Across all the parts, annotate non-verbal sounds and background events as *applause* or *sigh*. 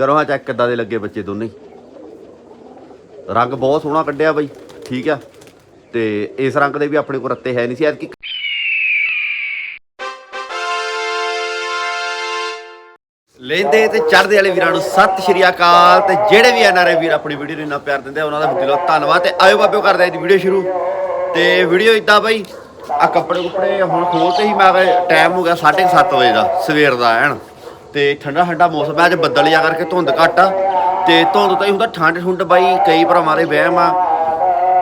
ਕਰੋ ਹਾਂ ਚੈੱਕ ਕਿੱਦਾਂ ਦੇ ਲੱਗੇ ਬੱਚੇ ਦੋਨੇ ਰੰਗ ਬਹੁਤ ਸੋਹਣਾ ਕੱਢਿਆ ਬਾਈ, ਠੀਕ ਆ। ਤੇ ਇਸ ਰੰਗ ਦੇ ਵੀ ਆਪਣੇ ਕੋਲ ਰੱਤੇ ਹੈ ਨਹੀਂ ਸੀ, ਐਤਕੀ ਲੈਂਦੇ ਤੇ ਚੜ੍ਹਦੇ ਵਾਲੇ ਵੀਰਾਂ ਨੂੰ ਸਤਿ ਸ਼੍ਰੀ ਅਕਾਲ। ਤੇ ਜਿਹੜੇ ਵੀ ਐਨਆਰਆਈ ਵੀਰ ਆਪਣੀ ਵੀਡੀਓ ਨੂੰ ਇੰਨਾ ਪਿਆਰ ਦਿੰਦੇ ਆ, ਉਹਨਾਂ ਦਾ ਦਿਲੋਂ ਧੰਨਵਾਦ ਤੇ ਆਇਓ ਬਾਬਿਓ ਕਰਦੇ ਆ ਜੀ ਵੀਡੀਓ ਸ਼ੁਰੂ। ਤੇ ਵੀਡੀਓ ਇਦਾਂ ਬਾਈ ਆ ਕੱਪੜੇ ਕੁਪੜੇ ਹੁਣ ਖੋਲਤੇ ਹੀ ਮੈਂ ਟਾਈਮ ਹੋ ਗਿਆ 7:30 ਵਜੇ ਦਾ, ਸਵੇਰ ਦਾ ਐਨ ਤੇ ਠੰਡਾ ਠੰਡਾ ਮੌਸਮ ਹੈ, ਅੱਜ ਬੱਦਲ ਜਾ ਕਰਕੇ ਧੁੰਦ ਘੱਟ ਆ। ਤੇ ਧੁੰਦ ਤਾਂ ਹੀ ਹੁੰਦਾ, ਠੰਡ ਠੁੰਡ ਬਾਈ, ਕਈ ਭਰਾਵਾਂ ਦੇ ਵਹਿਮ ਆ।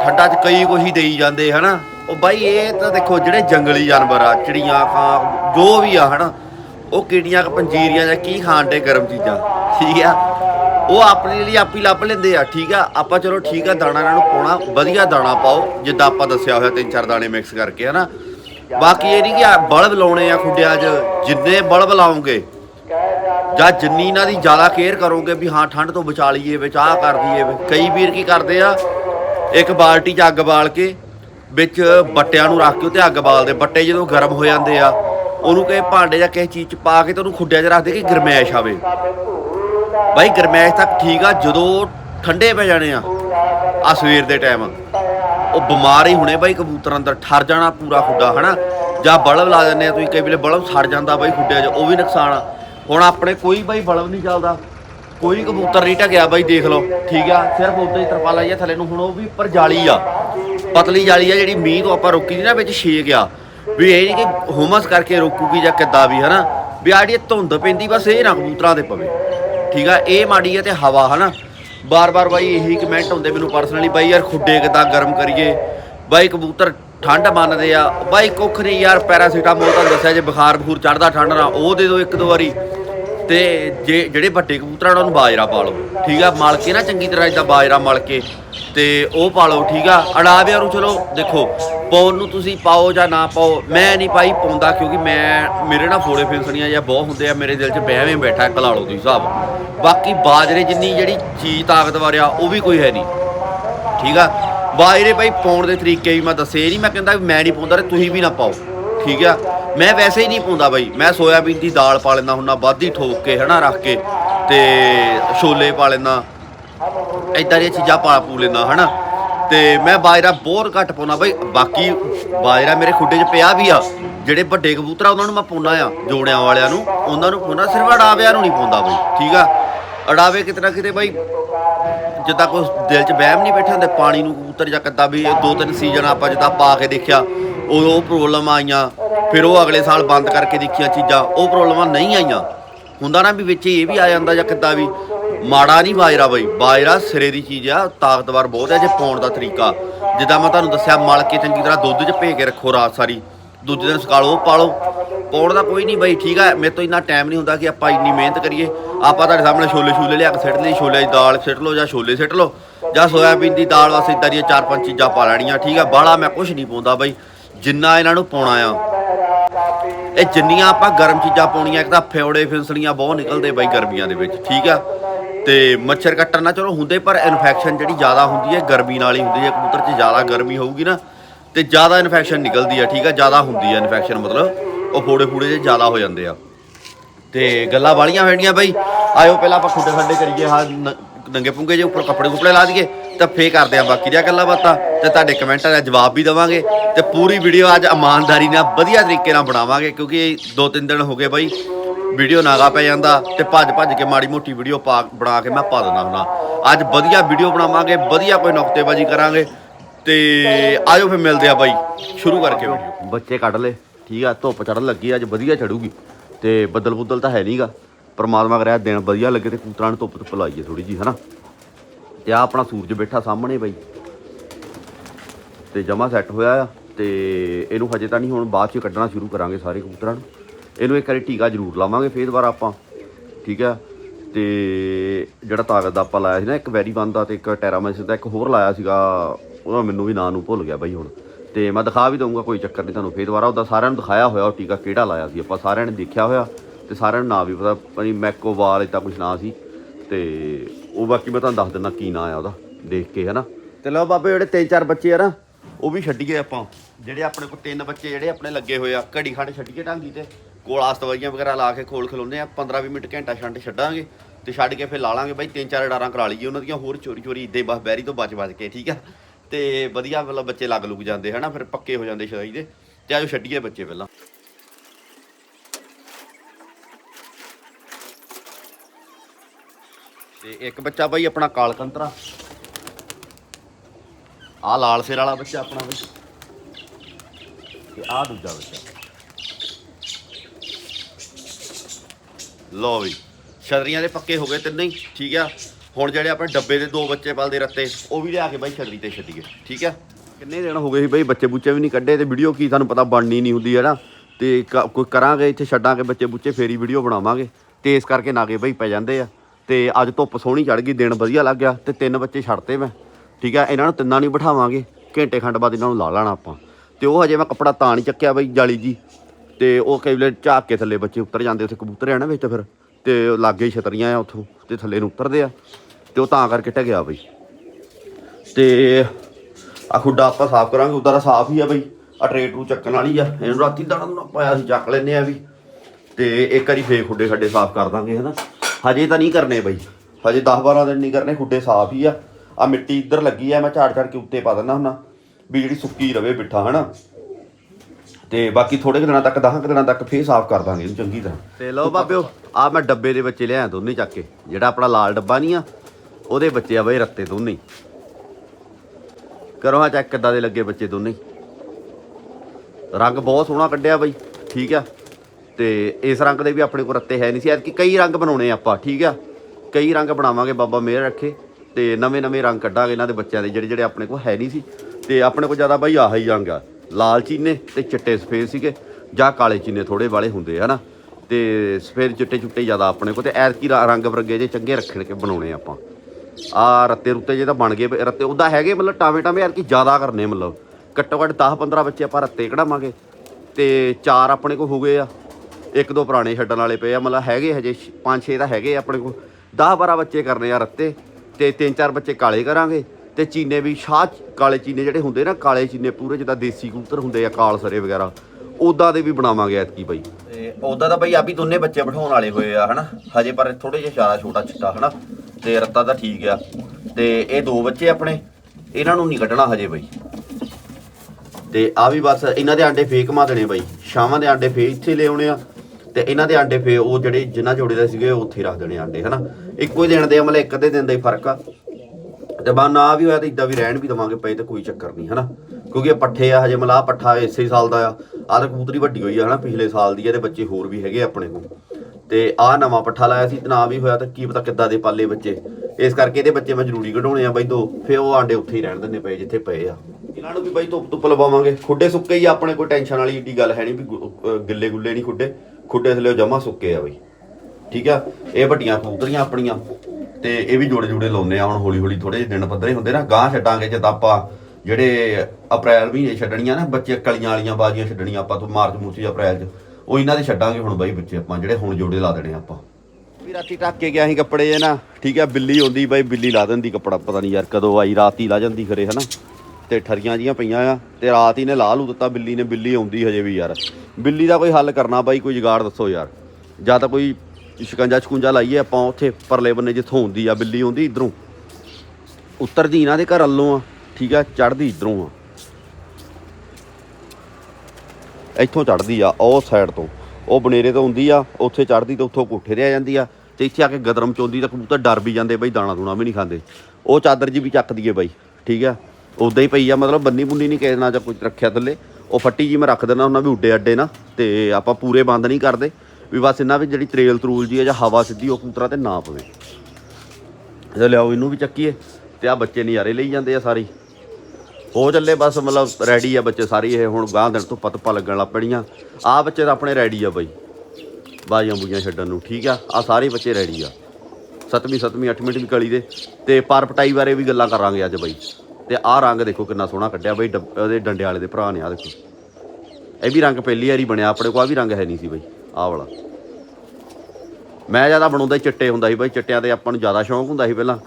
ਠੰਡਾ 'ਚ ਕਈ ਕੁਛ ਦੇਈ ਜਾਂਦੇ, ਹਨਾ? ਉਹ ਬਾਈ, ਇਹ ਤਾਂ ਦੇਖੋ, ਜਿਹੜੇ ਜੰਗਲੀ ਜਾਨਵਰ ਆ, ਚਿੜੀਆਂ ਕਾਂ ਜੋ ਵੀ ਆ, ਹਨਾ? ਉਹ ਕੀੜੀਆਂ ਕ ਪੰਜੀਰੀਆਂ ਜਾਂ ਕੀ ਖਾਣ ਦੇ ਗਰਮ ਚੀਜ਼ਾਂ, ਠੀਕ ਆ? ਉਹ ਆਪਣੇ ਲਈ ਆਪੀ ਲੱਭ ਲੈਂਦੇ ਆ, ਠੀਕ ਆ? ਆਪਾਂ ਚਲੋ ਠੀਕ ਆ, ਦਾਣਾ ਇਹਨਾਂ ਨੂੰ ਪਾਉਣਾ, ਵਧੀਆ ਦਾਣਾ ਪਾਓ, ਜਿੱਦਾਂ ਆਪਾਂ ਦੱਸਿਆ ਹੋਇਆ ਤਿੰਨ ਚਾਰ ਦਾਣੇ ਮਿਕਸ ਕਰਕੇ, ਹਨਾ? ਬਾਕੀ ਇਹ ਨਹੀਂ ਕਿ ਬਲਬ ਲਾਉਣੇ ਆ ਖੁੱਡਿਆਂ 'ਚ, ਜਿੰਨੇ ਬਲਬ ਲਾਉਂਗੇ ਜਾਂ ਜਿੰਨੀ ਇਹਨਾਂ ਦੀ ਜ਼ਿਆਦਾ ਕੇਅਰ ਕਰੋਗੇ ਵੀ ਹਾਂ ਠੰਡ ਤੋਂ ਬਚਾ ਲਈਏ ਵਿੱਚ, ਆਹ ਕਰ ਦਈਏ ਕਈ ਵੀਰ ਕੀ ਕਰਦੇ ਆ, ਇੱਕ ਬਾਲਟੀ 'ਚ ਅੱਗ ਬਾਲ ਕੇ ਵਿੱਚ ਬੱਟਿਆਂ ਨੂੰ ਰੱਖ ਕੇ ਉੱਤੇ ਅੱਗ ਬਾਲਦੇ। ਬੱਟੇ ਜਦੋਂ ਗਰਮ ਹੋ ਜਾਂਦੇ ਆ, ਉਹਨੂੰ ਕਿਸੇ ਭਾਂਡੇ ਜਾਂ ਕਿਸੇ ਚੀਜ਼ 'ਚ ਪਾ ਕੇ ਤੇ ਉਹਨੂੰ ਖੁੱਡਿਆਂ 'ਚ ਰੱਖਦੇ ਕਿ ਗਰਮੈਸ਼ ਆਵੇ। ਬਾਈ ਗਰਮੈਸ਼ ਤਾਂ ਠੀਕ ਆ, ਜਦੋਂ ਠੰਡੇ ਪੈ ਜਾਣੇ ਆ ਆ ਸਵੇਰ ਦੇ ਟਾਈਮ ਉਹ ਬਿਮਾਰ ਹੀ ਹੁਣੇ ਬਾਈ ਕਬੂਤਰ ਅੰਦਰ, ਠਰ ਜਾਣਾ ਪੂਰਾ ਖੁੱਡਾ, ਹਨਾ? ਜਾਂ ਬਲਬ ਲਾ ਦਿੰਦੇ ਆ ਤੁਸੀਂ, ਕਈ ਵੇਲੇ ਬਲਬ ਸੜ ਜਾਂਦਾ ਬਾਈ ਖੁੱਡਿਆਂ 'ਚ, ਉਹ ਵੀ ਨੁਕਸਾਨ ਆ। ਹੁਣ ਆਪਣੇ ਕੋਈ ਬਾਈ ਬਲਬ ਨਹੀਂ ਚੱਲਦਾ। ਕੋਈ ਕਬੂਤਰ ਨਹੀਂ ਢਕਿਆ ਬਾਈ, ਦੇਖ ਲਓ। ਠੀਕ ਆ, ਸਿਰਫ ਉੱਤੇ ਹੀ ਤਰਪਾਲ ਤਰਪਾਲਾ ਜਿਹਾ ਥੱਲੇ ਨੂੰ। ਹੁਣ ਉਹ ਵੀ ਉੱਪਰ ਜਾਲੀ ਆ। ਪਤਲੀ ਜਾਲੀ ਆ ਜਿਹੜੀ ਮੀਂਹ ਤੋਂ ਆਪਾਂ ਰੋਕੀ ਦੀ ਨਾ, ਵਿੱਚ ਛੇਕ ਆ। ਵੀ ਇਹ ਨਹੀਂ ਕਿ ਹੁਮਸ ਕਰਕੇ ਰੋਕੂਗੀ ਜਾਂ ਕਿੱਦਾਂ ਵੀ, ਹਨਾ? ਵੀ ਆ ਜਿਹੜੀ ਧੁੰਦ ਪੈਂਦੀ, ਬਸ ਇਹ ਨਾ ਕਬੂਤਰਾਂ ਤੇ ਪਵੇ। ਠੀਕ ਆ, ਇਹ ਮਾੜੀ ਆ ਤੇ ਹਵਾ, ਹਨਾ? ਬਾਰ-ਬਾਰ ਬਾਈ ਇਹੀ ਕਮੈਂਟ ਹੁੰਦੇ ਮੈਨੂੰ ਪਰਸਨਲੀ ਬਾਈ ਯਾਰ ਖੁੱਡੇ ਕਿਦਾਂ ਗਰਮ ਕਰੀਏ? ਬਾਈ ਕਬੂਤਰ ਠੰਡ ਮੰਨਦੇ ਆ। ਬਾਈ ਕੁੱਖ ਨਹੀਂ ਯਾਰ, ਪੈਰਾਸੀਟਾਮੋਲ ਤਾਂ ਦੱਸਿਆ ਜੇ ਬੁਖਾਰ ਬਖੂਰ ਚੜਦਾ ਠੰਡ ਨਾਲ, ਉਹ ਦੇ ਦਿਓ ਇੱਕ ਦੋ ਵਾਰੀ। ਤੇ ਜੇ ਜਿਹੜੇ ਵੱਡੇ ਕਬੂਤਰਾਂ ਉਹਨਾਂ ਨੂੰ ਬਾਜਰਾ ਪਾ ਲਓ। ਠੀਕ ਆ? ਮਲ ਕੇ ਨਾ, ਚੰਗੀ ਤਰ੍ਹਾਂ ਇਦਾਂ ਬਾਜਰਾ ਮਲ ਕੇ ਤੇ ਉਹ ਪਾ ਲਓ, ਠੀਕ ਆ? ਅੜਾਵਿਆਂ ਨੂੰ ਚਲੋ, ਦੇਖੋ ਪਾਉਣ ਨੂੰ ਤੁਸੀਂ ਪਾਓ ਜਾਂ ਨਾ ਪਾਓ, ਮੈਂ ਨਹੀਂ ਪਾਈ ਪਾਉਂਦਾ ਕਿਉਂਕਿ ਮੈਂ, ਮੇਰੇ ਨਾਲ ਫੋੜੇ ਫਿੰਸਣੀਆਂ ਜਾਂ ਬਹੁਤ ਹੁੰਦੇ ਆ, ਮੇਰੇ ਦਿਲ 'ਚ ਬਹਿਵੇਂ ਬੈਠਾ ਕਲਾ ਲਓ ਤੁਸੀਂ ਹਿਸਾਬ। ਬਾਕੀ ਬਾਜਰੇ ਜਿੰਨੀ ਜਿਹੜੀ ਚੀਜ਼ ਤਾਕਤਵਰ ਆ, ਉਹ ਵੀ ਕੋਈ ਹੈ ਨਹੀਂ। ਠੀਕ ਆ? ਬਾਜਰੇ ਭਾਈ ਪਾਉਣ ਦੇ ਤਰੀਕੇ ਵੀ ਮੈਂ ਦੱਸੇ, ਇਹ ਨਹੀਂ ਮੈਂ ਕਹਿੰਦਾ ਵੀ ਮੈਂ ਨਹੀਂ ਪਾਉਂਦਾ ਤੇ ਤੁਸੀਂ ਵੀ ਨਾ ਪਾਓ। ਠੀਕ ਆ? ਮੈਂ ਵੈਸੇ ਹੀ ਨਹੀਂ ਪਾਉਂਦਾ ਬਾਈ। ਮੈਂ ਸੋਇਆਬੀਨ ਦੀ ਦਾਲ ਪਾ ਲੈਂਦਾ ਹੁੰਨਾ, ਵਾਧੀ ਠੋਕ ਕੇ, ਹਨਾ, ਰੱਖ ਕੇ ਤੇ ਛੋਲੇ ਪਾ ਲੈਂਦਾ। ਇਦਾਂ ਦੀਆਂ ਚੀਜ਼ਾਂ ਪਾ ਪੂ ਲੈਂਦਾ, ਹਨਾ। ਤੇ ਮੈਂ ਬਾਜਰਾ ਬਹੁਤ ਘੱਟ ਪਾਉਣਾ ਬਾਈ। ਬਾਕੀ ਬਾਜਰਾ ਮੇਰੇ ਖੁੱਡੇ 'ਚ ਪਿਆ ਵੀ ਆ। ਜਿਹੜੇ ਵੱਡੇ ਕਬੂਤਰ ਆ, ਉਹਨਾਂ ਨੂੰ ਮੈਂ ਪਾਉਣਾ ਆ, ਜੋੜਿਆਂ ਵਾਲਿਆਂ ਨੂੰ। ਉਹਨਾਂ ਨੂੰ ਪਾਉਣਾ ਸਿਰਫ ਅੜਾਵਿਆਂ ਨੂੰ ਨਹੀਂ ਪਾਉਂਦਾ ਬਾਈ, ਠੀਕ ਆ? ਅੜਾਵੇ ਕਿਤੇ ਨਾ ਕਿਤੇ ਬਾਈ, ਜਿੱਦਾਂ ਕੋਈ ਦਿਲ 'ਚ ਵਹਿਮ ਨਹੀਂ ਬੈਠਾ ਹੁੰਦੇ, ਪਾਣੀ ਨੂੰ ਕਬੂਤਰ ਜਾਂ ਕਿੱਦਾਂ ਵੀ ਦੋ ਤਿੰਨ ਸੀਜ਼ਨ ਆਪਾਂ ਜਿੱਦਾਂ ਪਾ ਕੇ ਦੇਖਿਆ। ਉਦੋਂ ਉਹ ਪ੍ਰੋਬਲਮ ਆਈਆਂ। ਫਿਰ ਉਹ ਅਗਲੇ ਸਾਲ ਬੰਦ ਕਰਕੇ ਦੇਖੀਆਂ ਚੀਜ਼ਾਂ। ਉਹ ਪ੍ਰੋਬਲਮਾਂ ਨਹੀਂ ਆਈਆਂ। ਹੁੰਦਾ ਨਾ ਵੀ ਵਿੱਚ ਇਹ ਵੀ ਆ ਜਾਂਦਾ ਜਾਂ ਕਿੱਦਾਂ ਵੀ। ਮਾੜਾ ਨਹੀਂ ਬਾਜਰਾ ਬਈ। ਬਾਜਰਾ ਸਿਰੇ ਦੀ ਚੀਜ਼ ਆ, ਤਾਕਤਵਰ ਬਹੁਤ ਹੈ ਜੇ ਪਾਉਣ ਦਾ ਤਰੀਕਾ। ਜਿੱਦਾਂ ਮੈਂ ਤੁਹਾਨੂੰ ਦੱਸਿਆ ਮਲ ਕੇ ਚੰਗੀ ਤਰ੍ਹਾਂ ਦੁੱਧ 'ਚ ਭੇ ਕੇ ਰੱਖੋ ਰਾਤ ਸਾਰੀ। ਦੂਜੇ ਦਿਨ ਸਕਾਲੋ ਉਹ ਪਾਲੋ। ਪਾਉਣ ਦਾ ਕੋਈ ਨਹੀਂ ਬਈ, ਠੀਕ ਆ। ਮੇਰੇ ਤੋਂ ਇੰਨਾ ਟਾਈਮ ਨਹੀਂ ਹੁੰਦਾ ਕਿ ਆਪਾਂ ਇੰਨੀ ਮਿਹਨਤ ਕਰੀਏ। ਆਪਾਂ ਤੁਹਾਡੇ ਸਾਹਮਣੇ ਛੋਲੇ ਛੂਲੇ ਲਿਆ ਕੇ ਸਿੱਟ ਲਈ ਛੋਲੇ ਦੀ ਦਾਲ ਸਿੱਟ ਲਓ ਜਾਂ ਛੋਲੇ ਸਿੱਟ ਲਓ। ਜਾਂ ਸੋਇਆਬੀਨ ਦੀ ਦਾਲ ਵਾਸਤੇ ਇਦਾਂ ਦੀਆਂ ਚਾਰ ਪੰਜ ਚੀਜ਼ਾਂ ਪਾ ਲੈਣੀਆਂ। ਠੀਕ ਆ। ਬਾਹਲਾ ਮੈਂ ਕੁਝ ਨਹੀਂ ਪਾਉਂਦਾ ਬਈ। ਜਿੰਨਾ ਇਹਨਾਂ ਨੂੰ ਪਾਉਣਾ ਆ। ਇਹ ਜਿੰਨੀਆਂ ਆਪਾਂ ਗਰਮ ਚੀਜ਼ਾਂ ਪਾਉਣੀਆਂ, ਇੱਕ ਤਾਂ ਫੇਵੜੇ ਫਿੰਸਲੀਆਂ ਬਹੁਤ ਨਿਕਲਦੇ ਬਾਈ ਗਰਮੀਆਂ ਦੇ ਵਿੱਚ, ਠੀਕ ਆ? ਤੇ ਮੱਛਰ ਕੱਟਣ ਨਾਲ ਚਲੋ ਹੁੰਦੇ, ਪਰ ਇਨਫੈਕਸ਼ਨ ਜਿਹੜੀ ਜ਼ਿਆਦਾ ਹੁੰਦੀ ਹੈ, ਗਰਮੀ ਨਾਲ ਹੀ ਹੁੰਦੀ ਹੈ, ਕਬੂਤਰ 'ਚ ਜ਼ਿਆਦਾ ਗਰਮੀ ਹੋਊਗੀ ਨਾ, ਤੇ ਜ਼ਿਆਦਾ ਇਨਫੈਕਸ਼ਨ ਨਿਕਲਦੀ ਆ, ਠੀਕ ਆ? ਜ਼ਿਆਦਾ ਹੁੰਦੀ ਆ ਇਨਫੈਕਸ਼ਨ ਮਤਲਬ ਉਹ ਫੋੜੇ ਫੂੜੇ ਜੇ ਜ਼ਿਆਦਾ ਹੋ ਜਾਂਦੇ ਆ। ਤੇ ਗੱਲਾਂ ਵਾਲੀਆਂ ਹੋਣੀਆਂ ਬਾਈ। ਆਇਓ, ਪਹਿਲਾਂ ਆਪਾਂ ਖੁੱਡੇ ਖੱਡੇ ਕਰੀਏ, ਹਾਂ, ਨ- ਨੰਗੇ ਪੁੰਗੇ ਜੇ ਉੱਪਰ ਕੱਪੜੇ ਕੁਪੜੇ ਲਾ ਦਈਏ, ਤਾਂ ਫੇਰ ਕਰਦੇ ਆ ਬਾਕੀ ਦੀਆਂ ਗੱਲਾਂ ਬਾਤਾਂ ਤੇ ਤੁਹਾਡੇ ਕਮੈਂਟਾਂ ਦਾ ਜਵਾਬ ਵੀ ਦਵਾਂਗੇ ਤੇ ਪੂਰੀ ਵੀਡੀਓ ਅੱਜ ਇਮਾਨਦਾਰੀ ਨਾਲ ਵਧੀਆ ਤਰੀਕੇ ਨਾਲ ਬਣਾਵਾਂਗੇ ਕਿਉਂਕਿ ਦੋ ਤਿੰਨ ਦਿਨ ਹੋ ਗਏ ਬਾਈ, ਵੀਡੀਓ ਨਾਗਾ ਪੈ ਜਾਂਦਾ ਤੇ ਭੱਜ ਭੱਜ ਕੇ ਮਾੜੀ ਮੋਟੀ ਵੀਡੀਓ ਪਾ ਬਣਾ ਕੇ ਮੈਂ ਪਾ ਦਿੰਦਾ ਹੁੰਦਾ। ਅੱਜ ਵਧੀਆ ਵੀਡੀਓ ਬਣਾਵਾਂਗੇ, ਵਧੀਆ ਕੋਈ ਨੁਕਤੇਬਾਜ਼ੀ ਕਰਾਂਗੇ ਤੇ ਆਜੋ ਫਿਰ ਮਿਲਦੇ ਆ ਬਾਈ, ਸ਼ੁਰੂ ਕਰਕੇ ਵੀਡੀਓ। ਬੱਚੇ ਕੱਢ ਲੈ ਠੀਕ ਆ, ਧੁੱਪ ਚੜਨ ਲੱਗੀ, ਅੱਜ ਵਧੀਆ ਚੜੂਗੀ ਤੇ ਬੱਦਲ ਬੁੱਦਲ ਤਾਂ ਹੈ ਨਹੀਂਗਾ ਪਰਮਾਤਮਾ ਕਰਿਆ ਦਿਨ ਵਧੀਆ ਲੱਗੇ ਤੇ ਕੂਤਰਾਂ ਨੂੰ ਧੁੱਪ ਧੁੱਪ ਲਾਈਏ ਥੋੜੀ ਜੀ ਹਨਾ? ਤੇ ਆ ਆਪਣਾ ਸੂਰਜ ਬੈਠਾ ਸਾਹਮਣੇ ਬਈ। ਤੇ ਜਮਾ ਸੈੱਟ ਹੋਇਆ ਆ ਤੇ ਇਹਨੂੰ ਹਜੇ ਤਾਂ ਨਹੀਂ ਹੁਣ ਬਾਅਦ ਚ ਕੱਢਣਾ ਸ਼ੁਰੂ ਕਰਾਂਗੇ ਸਾਰੇ ਕਬੂਤਰਾਂ ਨੂੰ। ਇਹਨੂੰ ਇੱਕ ਵਾਰੀ ਟੀਕਾ ਜ਼ਰੂਰ ਲਾਵਾਂਗੇ ਫੇਰ ਦੁਬਾਰਾ ਆਪਾਂ, ਠੀਕ ਆ? ਤੇ ਜਿਹੜਾ ਤਾਕਤ ਦਾ ਆਪਾਂ ਲਾਇਆ ਸੀ ਨਾ, ਇੱਕ ਵੈਰੀ ਵਨ ਦਾ ਤੇ ਇੱਕ ਟੈਰਾਮੈਸਿਸ ਦਾ, ਇੱਕ ਹੋਰ ਲਾਇਆ ਸੀਗਾ, ਉਹਦਾ ਮੈਨੂੰ ਵੀ ਨਾਂ ਨੂੰ ਭੁੱਲ ਗਿਆ ਬਾਈ ਹੁਣ। ਤੇ ਮੈਂ ਦਿਖਾ ਵੀ ਦਊਂਗਾ, ਕੋਈ ਚੱਕਰ ਨਹੀਂ ਤੁਹਾਨੂੰ ਫੇਰ ਦੁਬਾਰਾ, ਉਹਦਾ ਸਾਰਿਆਂ ਨੂੰ ਦਿਖਾਇਆ ਹੋਇਆ ਉਹ ਟੀਕਾ ਕਿਹੜਾ ਲਾਇਆ ਸੀ, ਆਪਾਂ ਸਾਰਿਆਂ ਨੇ ਦੇਖਿਆ ਹੋਇਆ। ਤੇ ਸਾਰਿਆਂ ਨੂੰ ਨਾਂ ਵੀ ਪਤਾ ਪਣੀ ਮੈਕੋਵਾਲ ਇਦਾਂ ਕੁਝ ਨਾਂ ਸੀ ਤੇ ਉਹ ਬਾਕੀ ਮੈਂ ਤੁਹਾਨੂੰ ਦੱਸ ਦਿੰਦਾ ਕੀ ਨਾਂ ਆ ਉਹਦਾ, ਦੇਖ ਕੇ, ਹਨਾ। ਤੇ ਲਓ ਬਾਬੇ, ਜਿਹੜੇ ਤਿੰਨ ਚਾਰ ਬੱਚੇ ਆ ਨਾ, ਉਹ ਵੀ ਛੱਡੀਏ ਆਪਾਂ। ਜਿਹੜੇ ਆਪਣੇ ਕੋਲ ਤਿੰਨ ਬੱਚੇ, ਜਿਹੜੇ ਆਪਣੇ ਲੱਗੇ ਹੋਏ ਆ, ਘੜੀ ਖੰਡ ਛੱਡੀਏ ਢਾਂਗੀ ਤੇ, ਕੋਲ ਆਸਤਵਾਈਆਂ ਵਗੈਰਾ ਲਾ ਕੇ ਖੋਲ ਖਲੋਨੇ ਆ 15 20 ਮਿੰਟ ਘੰਟਾ ਛੰਡ ਛੱਡਾਂਗੇ ਤੇ ਛੱਡ ਕੇ ਫਿਰ ਲਾ ਲਾਂਗੇ ਬਾਈ, ਤਿੰਨ ਚਾਰ ਡਾਰਾਂ ਕਰਾ ਲਈਏ ਉਹਨਾਂ ਦੀਆਂ, ਹੋਰ ਚੋਰੀ ਚੋਰੀ ਇੱਦਾਂ ਹੀ ਬਸ ਬੈਰੀ ਤੋਂ ਬਚ ਬਚ ਕੇ, ਠੀਕ ਆ। ਤੇ ਵਧੀਆ ਮਤਲਬ ਬੱਚੇ ਲੱਗ ਲੁਕ ਜਾਂਦੇ, ਹਨਾ, ਫਿਰ ਪੱਕੇ ਹੋ ਜਾਂਦੇ ਸ਼ਦਾਈ ਦੇ। ਤੇ ਆਜੋ ਛੱਡੀਏ ਬੱਚੇ ਪਹਿਲਾਂ। ਤੇ ਇੱਕ ਬੱਚਾ ਬਾਈ ਆਪਣਾ ਕਾਲਕੰਤਰਾ। ਆ ਲਾਲ ਸਿਰ ਵਾਲਾ ਬੱਚਾ ਆਪਣਾ ਬਾਈ। ਤੇ ਆ ਦੂਜਾ ਬੱਚਾ। ਲੋ ਵੀ, ਛਤਰੀਆਂ ਦੇ ਪੱਕੇ ਹੋ ਗਏ ਤਿੰਨੇ ਹੀ, ਠੀਕ ਆ? ਹੁਣ ਜਿਹੜੇ ਆਪਣੇ ਡੱਬੇ ਦੇ ਦੋ ਬੱਚੇ ਪਲਦੇ ਰੱਤੇ, ਉਹ ਵੀ ਲਿਆ ਕੇ ਬਾਈ ਛਤਰੀ ਤੇ ਛੱਡੀਏ, ਠੀਕ ਆ? ਕਿੰਨੇ ਦਿਨ ਹੋ ਗਏ ਸੀ ਬਾਈ ਬੱਚੇ ਬੁੱਚੇ ਵੀ ਨਹੀਂ ਕੱਢੇ ਤੇ ਵੀਡੀਓ ਕੀ ਤੁਹਾਨੂੰ ਪਤਾ ਬਣਨੀ ਨਹੀਂ ਹੁੰਦੀ ਹੈ ਨਾ? ਤੇ ਕ- ਕੋਈ ਕਰਾਂਗੇ ਇੱਥੇ, ਛੱਡਾਂਗੇ ਬੱਚੇ ਬੁੱਚੇ ਫੇਰੀ ਵੀਡੀਓ ਬਣਾਵਾਂਗੇ। ਤੇ ਇਸ ਕਰਕੇ ਨਾਗੇ ਬਾਈ ਪੈ ਜਾਂਦੇ ਆ। ਤੇ ਅੱਜ ਧੁੱਪ ਸੋਹਣੀ ਚੜ ਗਈ, ਦਿਨ ਵਧੀਆ ਲੱਗ ਗਿਆ ਤੇ ਤਿੰਨ ਬੱਚੇ ਛੱਡਤੇ ਮੈਂ। ਠੀਕ ਆ ਇਹਨਾਂ ਨੂੰ ਤਿੰਨਾਂ ਨਹੀਂ ਬਿਠਾਵਾਂਗੇ, ਘੰਟੇ ਖੰਡ ਬਾਅਦ ਇਹਨਾਂ ਨੂੰ ਲਾ ਲੈਣਾ ਆਪਾਂ। ਤੇ ਉਹ ਹਜੇ ਮੈਂ ਕੱਪੜਾ ਤਾਂ ਨਹੀਂ ਚੱਕਿਆ ਬਈ, ਜਾਲੀ ਜੀ। ਤੇ ਉਹ ਕਈ ਵੇਲੇ ਝਾਕ ਕੇ ਥੱਲੇ ਬੱਚੇ ਉੱਤਰ ਜਾਂਦੇ, ਉੱਥੇ ਕਬੂਤਰ ਆ ਨਾ ਵਿੱਚ ਫਿਰ, ਤੇ ਲਾਗੇ ਹੀ ਛਤਰੀਆਂ ਆ ਉੱਥੋਂ, ਤੇ ਥੱਲੇ ਨੂੰ ਉਤਰਦੇ ਆ, ਤੇ ਉਹ ਤਾਂ ਕਰਕੇ ਟਿਕਿਆ ਬਈ। ਤੇ ਆ ਖੁੱਡਾ ਆਪਾਂ ਸਾਫ਼ ਕਰਾਂਗੇ, ਉਦਾਂ ਦਾ ਸਾਫ਼ ਹੀ ਆ ਬਈ ਆ ਟਰੇ ਟਰੂ ਚੱਕਣ ਵਾਲੀ ਆ, ਇਹਨੂੰ ਰਾਤੀ ਦਾਣਾ ਨੂੰ ਪਾਇਆ ਸੀ ਚੱਕ ਲੈਨੇ ਆ ਵੀ। ਤੇ ਇੱਕ ਵਾਰੀ ਫੇਰ ਖੁੱਡੇ ਖੱਡੇ ਸਾਫ਼ ਕਰ ਦਾਂਗੇ ਹਨਾ ਹਜੇ ਤਾਂ ਨਹੀਂ ਕਰਨੇ ਬਈ। ਹਜੇ 10 12 ਦਿਨ ਨਹੀਂ ਕਰਨੇ, ਖੁੱਡੇ ਸਾਫ਼ ਹੀ ਆ। ਆ ਮਿੱਟੀ ਇੱਧਰ ਲੱਗੀ ਆ, ਮੈਂ ਝਾੜ ਝਾੜ ਕੇ ਉੱਤੇ ਪਾ ਦਿੰਦਾ ਹੁੰਨਾ। ਵੀ ਜਿਹੜੀ ਸੁੱਕੀ ਰਵੇ ਬਿੱਠਾ, ਹਨਾ? ਤੇ ਬਾਕੀ ਥੋੜੇ ਕੁ ਦਿਨਾਂ ਤੱਕ 10 ਕੁ ਦਿਨਾਂ ਤੱਕ ਫੇਰ ਸਾਫ਼ ਕਰ ਦਾਂਗੇ ਇਹਨੂੰ ਚੰਗੀ ਤਰ੍ਹਾਂ। ਤੇ ਲਓ ਬਾਬਿਓ ਆ ਮੈਂ ਡੱਬੇ ਦੇ ਬੱਚੇ ਲਿਆਇਆ ਦੋਨੇ ਚੱਕ ਕੇ। ਜਿਹੜਾ ਆਪਣਾ ਲਾਲ ਡੱਬਾ ਨਹੀਂ ਆ, ਉਹਦੇ ਬੱਚੇ ਆ ਬਈ ਰੱਤੇ ਦੋਨੇ। ਕਰੋ ਹਾਂ ਚੈੱਕ ਕਿੱਦਾਂ ਦੇ ਲੱਗੇ ਬੱਚੇ ਦੋਨੇ। ਰੰਗ ਬਹੁਤ ਸੋਹਣਾ ਕੱਢਿਆ ਬਈ, ਠੀਕ ਆ। ਤੇ ਇਸ ਰੰਗ ਦੇ ਵੀ ਆਪਣੇ ਕੋਲ ਰੱਤੇ ਹੈ ਨਹੀਂ ਸੀ। ਐਤਕੀ ਕਈ ਰੰਗ ਬਣਾਉਣੇ ਆਪਾਂ, ਠੀਕ ਆ? ਕਈ ਰੰਗ ਬਣਾਵਾਂਗੇ, ਬਾਬਾ ਮਿਹਰ ਰੱਖੇ। ਤੇ ਨਵੇਂ ਨਵੇਂ ਰੰਗ ਕੱਢਾਂਗੇ ਇਹਨਾਂ ਦੇ ਬੱਚਿਆਂ ਦੇ, ਜਿਹੜੇ ਜਿਹੜੇ ਆਪਣੇ ਕੋਲ ਹੈ ਨਹੀਂ ਸੀ। ਤੇ ਆਪਣੇ ਕੋਲ ਜ਼ਿਆਦਾ ਬਾਈ ਆਹ ਹੀ ਰੰਗ ਆ, ਲਾਲ ਚੀਨੇ ਤੇ ਚਿੱਟੇ ਸਫੇਦ ਸੀਗੇ, ਜਾਂ ਕਾਲੇ ਚੀਨੇ ਥੋੜੇ ਵਾਲੇ ਹੁੰਦੇ, ਹਨਾ? ਤੇ ਸਫੇਦ ਚਿੱਟੇ ਚੁੱਟੇ ਜ਼ਿਆਦਾ ਆਪਣੇ ਕੋਲ, ਤੇ ਐਤਕੀ ਰਾ- ਰੰਗ ਵਰਗੇ ਜੇ ਚੰਗੇ ਰੱਖਣ ਕੇ ਬਣਾਉਣੇ ਆਪਾਂ। ਆ ਰੱਤੇ ਰੁੱਤੇ ਜੇ ਤਾਂ ਬਣ ਗਏ ਰੱਤੇ ਉਹਦਾ ਹੈਗੇ, ਮਤਲਬ ਟਾਵੇਂ ਟਾਵੇਂ ਐਤਕੀ ਜ਼ਿਆਦਾ ਕਰਨੇ, ਮਤਲਬ। ਘੱਟੋ ਘੱਟ 10 15 ਬੱਚੇ ਆਪਾਂ ਰੱਤੇ ਕਢਾਵਾਂਗੇ। ਤੇ ਚਾਰ ਆਪਣੇ ਕੋਲ ਹੋ ਗਏ ਆ। ਇੱਕ ਦੋ ਪੁਰਾਣੇ ਛੱਡਣ ਵਾਲੇ ਪਏ ਆ, ਮਤਲਬ ਹੈਗੇ ਹਜੇ 5 6 ਤਾਂ ਹੈਗੇ ਆ ਆਪਣੇ ਕੋਲ। 10 12 ਬੱਚੇ ਕਰਨੇ ਆ ਰੱਤੇ ਤੇ ਤਿੰਨ ਚਾਰ ਬੱਚੇ ਕਾਲੇ ਕਰਾਂਗੇ ਤੇ ਚੀਨੇ ਵੀ ਸ਼ਾਹ ਕਾਲੇ ਚੀਨੇ ਜਿਹੜੇ ਹੁੰਦੇ ਨਾ, ਕਾਲੇ ਚੀਨੇ ਪੂਰੇ ਜਿੱਦਾਂ ਦੇਸੀ ਕਬੂਤਰ ਹੁੰਦੇ ਆ, ਕਾਲ ਸਰੇ ਵਗੈਰਾ ਉਦਾਂ ਦੇ ਵੀ ਬਣਾਵਾਂਗੇ ਐਤਕੀ ਬਾਈ। ਤੇ ਉਦਾਂ ਤਾਂ ਬਾਈ ਆ ਵੀ ਦੋਨੇ ਬੱਚੇ ਬਿਠਾਉਣ ਵਾਲੇ ਹੋਏ ਆ, ਹਨਾ? ਹਜੇ ਪਰ ਥੋੜੇ ਜਿਹਾ ਇਸ਼ਾਰਾ ਛੋਟਾ ਛਿੱਟਾ ਹਨਾ? ਤੇ ਰੱਤਾ ਤਾਂ ਠੀਕ ਆ। ਤੇ ਇਹ ਦੋ ਬੱਚੇ ਆਪਣੇ, ਇਹਨਾਂ ਨੂੰ ਨਹੀਂ ਕੱਢਣਾ ਹਜੇ ਬਾਈ। ਤੇ ਆ ਵੀ ਬਸ ਇਹਨਾਂ ਦੇ ਆਂਡੇ ਫੇਕ ਮਾ ਦੇਣੇ ਬਾਈ। ਸ਼ਾਮਾਂ ਦੇ ਆਂਡੇ ਫੇ ਇੱਥੇ ਲੈ ਆਉਣੇ ਆ। ਤੇ ਇਹਨਾਂ ਦੇ ਆਂਡੇ ਫੇ ਉਹ ਜਿਹੜੇ ਜਿਨ੍ਹਾਂ ਜੋੜੇ ਦੇ ਸੀਗੇ ਉੱਥੇ ਰੱਖ ਦੇਣੇ ਆਂਡੇ, ਹਨਾ? ਇੱਕੋ ਹੀ ਦਿਨ ਦੇ ਮਤਲਬ ਇੱਕ ਅੱਧੇ ਦਿਨ ਦਾ ਹੀ ਫ਼ਰਕ ਆ। ਤੇ ਬਾ ਨਾ ਵੀ ਹੋਇਆ ਤਾਂ ਇਦਾਂ ਵੀ ਰਹਿਣ ਵੀ ਦਵਾਂਗੇ ਪਏ ਤੇ ਕੋਈ ਚੱਕਰ ਨਹੀਂ, ਹਨਾ? ਕਿਉਂਕਿ ਇਹ ਪੱਠੇ ਆ, ਹਜੇ ਮਲਾ ਪੱਠਾ ਇਸੇ ਸਾਲ ਦਾ ਆ। ਆਹ ਤਾਂ ਕਬੂਤਰੀ ਵੱਡੀ ਹੋਈ ਆ, ਹਨਾ, ਪਿਛਲੇ ਸਾਲ ਦੀ ਆ ਤੇ ਬੱਚੇ ਹੋਰ ਵੀ ਹੈਗੇ ਆਪਣੇ ਕੋਲ। ਤੇ ਆਹ ਨਵਾਂ ਪੱਠਾ ਲਾਇਆ ਸੀ, ਤੇ ਨਾ ਵੀ ਹੋਇਆ ਤਾਂ ਕੀ ਪਤਾ ਕਿੱਦਾਂ ਦੇ ਪਾਲੇ ਬੱਚੇ। ਇਸ ਕਰਕੇ ਇਹਦੇ ਬੱਚੇ ਮੈਂ ਜ਼ਰੂਰੀ ਕਢਾਉਣੇ ਆ ਬਾਈ ਦੋ ਫੇ ਉਹ ਆਂਡੇ ਉੱਥੇ ਹੀ ਰਹਿਣ ਦਿੰਦੇ ਪਏ ਜਿੱਥੇ ਪਏ ਆ। ਇਹਨਾਂ ਨੂੰ ਵੀ ਬਾਈ ਧੁੱਪ ਧੁੱਪ ਲਵਾਵਾਂਗੇ। ਖੁੱਡੇ ਸੁੱਕੇ ਹੀ ਆ, ਆਪਣੇ ਕੋਈ ਟੈਨਸ਼ਨ ਵਾਲੀ ਏਡੀ ਗੱਲ ਹੈ ਨਹੀਂ ਵੀ ਗੁ- ਅਹ ਗਿੱਲੇ ਗੁੱਲੇ ਨਹੀਂ ਖੁੱਡੇ। ਖੁੱਡੇ ਥੱਲੇ ਜਮਾ ਸੁੱਕੇ ਆ ਬਾਈ। ਠੀਕ ਆ? ਇਹ ਵੱਡੀਆਂ ਕਬੂਤਰੀਆਂ ਆਪਣੀਆਂ। ਤੇ ਇਹ ਵੀ ਜੋੜੇ ਜੋੜੇ ਲਾਉਨੇ ਆ ਹੁਣ ਹੌਲੀ ਹੌਲੀ ਥੋੜੇ ਜਿਹੇ ਦਿਨ ਪੱਧਰੇ ਹੁੰਦੇ ਨਾ ਗਾਂ ਛੱਡਾਂਗੇ ਜਦ ਆਪਾਂ ਜਿਹੜੇ ਅਪ੍ਰੈਲ ਮਹੀਨੇ ਛੱਡਣੀਆਂ ਨਾ ਬੱਚੇ ਕਲੀਆਂ ਵਾਲੀਆਂ ਬਾਜ਼ੀਆਂ ਛੱਡਣੀਆਂ ਆਪਾਂ ਤੋਂ ਮਾਰਚ ਮੂਰਚ ਜਾਂ ਅਪ੍ਰੈਲ 'ਚ ਉਹ ਇਹਨਾਂ ਦੇ ਛੱਡਾਂਗੇ ਹੁਣ ਬਾਈ ਬੱਚੇ ਆਪਾਂ ਜਿਹੜੇ ਹੁਣ ਜੋੜੇ ਲਾ ਦੇਣੇ ਆਪਾਂ। ਵੀ ਰਾਤੀ ਟੱਕ ਕੇ ਗਿਆ ਸੀ ਕੱਪੜੇ ਇਹ ਨਾ ਠੀਕ ਆ ਬਿੱਲੀ ਆਉਂਦੀ ਬਾਈ ਬਿੱਲੀ ਲਾ ਦਿੰਦੀ ਕੱਪੜਾ ਪਤਾ ਨਹੀਂ ਯਾਰ ਕਦੋਂ ਆਈ ਰਾਤੀ ਲਾ ਜਾਂਦੀ ਖਰੇ ਹਨਾ? ਤੇ ਠਰੀਆਂ ਜੀਆਂ ਪਈਆਂ ਆ ਤੇ ਰਾਤ ਹੀ ਨੇ ਲਾਹ ਲੂ ਦਿੱਤਾ, ਬਿੱਲੀ ਨੇ, ਬਿੱਲੀ ਆਉਂਦੀ ਹਜੇ ਵੀ ਯਾਰ। ਬਿੱਲੀ ਦਾ ਕੋਈ ਹੱਲ ਕਰਨਾ ਬਾਈ, ਕੋਈ ਜੁਗਾੜ ਦੱਸੋ ਯਾਰ। ਜਾਂ ਤਾਂ ਕੋਈ ਸ਼ਿਕੰਜਾ ਸ਼ਕੁੰਜਾ ਲਾਈਏ ਆਪਾਂ ਉੱਥੇ, ਪਰਲੇ ਬੰਨੇ ਜਿੱਥੋਂ ਹੁੰਦੀ ਆ, ਬਿੱਲੀ ਆਉਂਦੀ ਇਧਰੋਂ। ਉੱਤਰਦੀ ਇਹਨਾਂ ਦੇ ਘਰ ਵੱਲੋਂ ਆ, ਠੀਕ ਆ ਚੜਦੀ ਇਧਰੋਂ ਆ। ਇੱਥੋਂ ਚੜਦੀ ਆ, ਉਹ ਸਾਈਡ ਤੋਂ। ਉਹ ਬਨੇਰੇ ਤੋਂ ਹੁੰਦੀ ਆ, ਉੱਥੇ ਚੜਦੀ ਤੇ ਉੱਥੋਂ ਕੋਠੇ ਤੇ ਆ ਜਾਂਦੀ ਆ। ਤੇ ਇੱਥੇ ਆ ਕੇ ਗਦਰਮ ਚੋਂਦੀ ਤਾਂ ਕਬੂਤਰ ਡਰ ਵੀ ਜਾਂਦੇ, ਬਈ ਦਾਣਾ ਦੂਣਾ ਵੀ ਨਹੀਂ ਖਾਂਦੇ। ਉਹ ਚਾਦਰ ਜੀ ਵੀ ਚੱਕਦੀ ਏ ਬਾਈ, ਠੀਕ ਆ? ਉਦਾਂ ਹੀ ਪਈ ਆ, ਮਤਲਬ ਬੰਨੀ ਬੁੰਨੀ ਨਹੀਂ ਕਿਸੇ ਨਾਲ ਜਾਂ ਕੁਝ ਰੱਖਿਆ ਥੱਲੇ। ਉਹ ਫੱਟੀ ਜੀ ਮੈਂ ਰੱਖ ਦਿੰਦਾ ਉਹਨਾਂ ਵੀ ਉੱਡੇ ਅੱਡੇ ਨਾ, ਤੇ ਆਪਾਂ ਪੂਰੇ ਬੰਦ ਨਹੀਂ ਕਰਦੇ। ਵੀ ਬਸ ਇਹਨਾਂ ਵਿੱਚ ਜਿਹੜੀ ਤਰੇਲ ਤਰੂਲ ਜੀ ਆ ਜਾਂ ਹਵਾ ਸਿੱਧੀ, ਉਹ ਕਬੂਤਰਾਂ ਤੇ ਨਾ ਪਵੇ। ਜੇ ਲਿਆਓ ਇਹਨੂੰ ਵੀ ਚੱਕੀਏ, ਤੇ ਆ ਬੱਚੇ ਨਜ਼ਾਰੇ ਲਈ ਜਾਂਦੇ ਆ ਸਾਰੀ। ਹੋ ਚੱਲੇ ਬਸ ਮਤਲਬ ਰੈਡੀ ਆ ਬੱਚੇ ਸਾਰੇ ਇਹ ਹੁਣ ਗਾਂ ਦਿਨ ਤੋਂ ਪਤਪਾ ਲੱਗਣ ਲੱਗ ਪੈਣੀਆਂ ਆ ਬੱਚੇ ਤਾਂ ਆਪਣੇ ਰੈਡੀ ਆ ਬਾਈ। ਬਾਜੀਆਂ ਬੂਜੀਆਂ ਛੱਡਣ ਨੂੰ, ਠੀਕ ਆ? ਆ ਸਾਰੇ ਬੱਚੇ ਰੈਡੀ ਆ। ਸੱਤਵੀਂ ਸੱਤਵੀਂ, ਅੱਠਵੀਂ ਅੱਠਵੀਂ ਕਲੀ ਦੇ। ਤੇ ਪਰ ਪਟਾਈ ਬਾਰੇ ਵੀ ਗੱਲਾਂ ਕਰਾਂਗੇ ਅੱਜ ਬਾਈ। ਤੇ ਆਹ ਰੰਗ ਦੇਖੋ ਕਿੰਨਾ ਸੋਹਣਾ ਕੱਢਿਆ ਬਈ, ਡੱਬ- ਉਹਦੇ ਡੰਡੇ ਵਾਲੇ ਦੇ ਭਰਾ ਨੇ ਆ ਦੇਖੋ। ਇਹ ਵੀ ਰੰਗ ਪਹਿਲੀ ਵਾਰੀ ਬਣਿਆ, ਆਪਣੇ ਕੋਲ ਆ ਵੀ ਰੰਗ ਹੈ ਨਹੀਂ ਸੀ ਬਈ, ਆਹ ਵਾਲਾ। ਮੈਂ ਜ਼ਿਆਦਾ ਬਣਾਉਂਦਾ ਹੀ ਚਿੱਟੇ ਹੁੰਦਾ ਸੀ ਬਈ, ਚਿੱਟਿਆਂ ਤੇ ਆਪਾਂ ਨੂੰ ਜ਼ਿਆਦਾ ਸ਼ੌਂਕ ਹੁੰਦਾ ਸੀ ਪਹਿਲਾਂ।